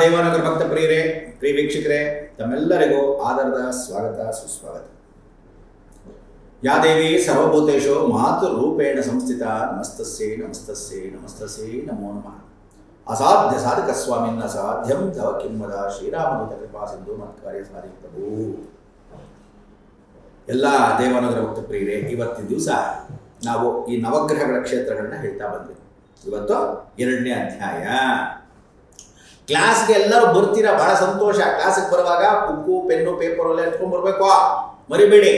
ದೇವಾನಗರ ಭಕ್ತ ಪ್ರಿಯರೇ ಪ್ರಿಯ ವೀಕ್ಷಕರೇ ತಮ್ಮೆಲ್ಲರಿಗೂ ಆದರದ ಸ್ವಾಗತ, ಸುಸ್ವಾಗತ. ಯಾ ದೇವಿ ಸರ್ವಭೂತೇಶು ರೂಪೇಣ ಸಂಸ್ಥಿತ, ನಮಸ್ತಸ್ಯೈ ನಮಸ್ತಸ್ಯೈ ನಮಸ್ತಸ್ಯೈ ನಮೋ ನಮಃ. ಅಸಾಧ್ಯ ಸಾಧಕ ಸ್ವಾಮಿನ್ನ ಅಸಾಧ್ಯಂ ತವ ಕಿಮ್ಮದ ಶ್ರೀರಾಮದೂತ ಕೃಪಾ ಸಿಂಧು ಮತ್ಕಾರ್ಯ ಪ್ರಭು. ಎಲ್ಲ ದೇವಾನಗರ ಭಕ್ತ ಪ್ರಿಯರೇ, ಇವತ್ತಿನ ದಿವಸ ನಾವು ಈ ನವಗ್ರಹಗಳ ಕ್ಷೇತ್ರಗಳನ್ನ ಹೇಳ್ತಾ ಬಂದ್ವಿ. ಇವತ್ತು ಎರಡನೇ ಅಧ್ಯಾಯ. ಕ್ಲಾಸ್ಗೆ ಎಲ್ಲರೂ ಬರ್ತೀರಾ? ಬಹಳ ಸಂತೋಷ. ಕ್ಲಾಸಿಗೆ ಬರುವಾಗ ಬುಕ್ಕು ಪೆನ್ನು ಪೇಪರ್ ಎಲ್ಲ ಎತ್ಕೊಂಡ್ ಬರ್ಬೇಕು. ಮರಿಬೇಡಿ.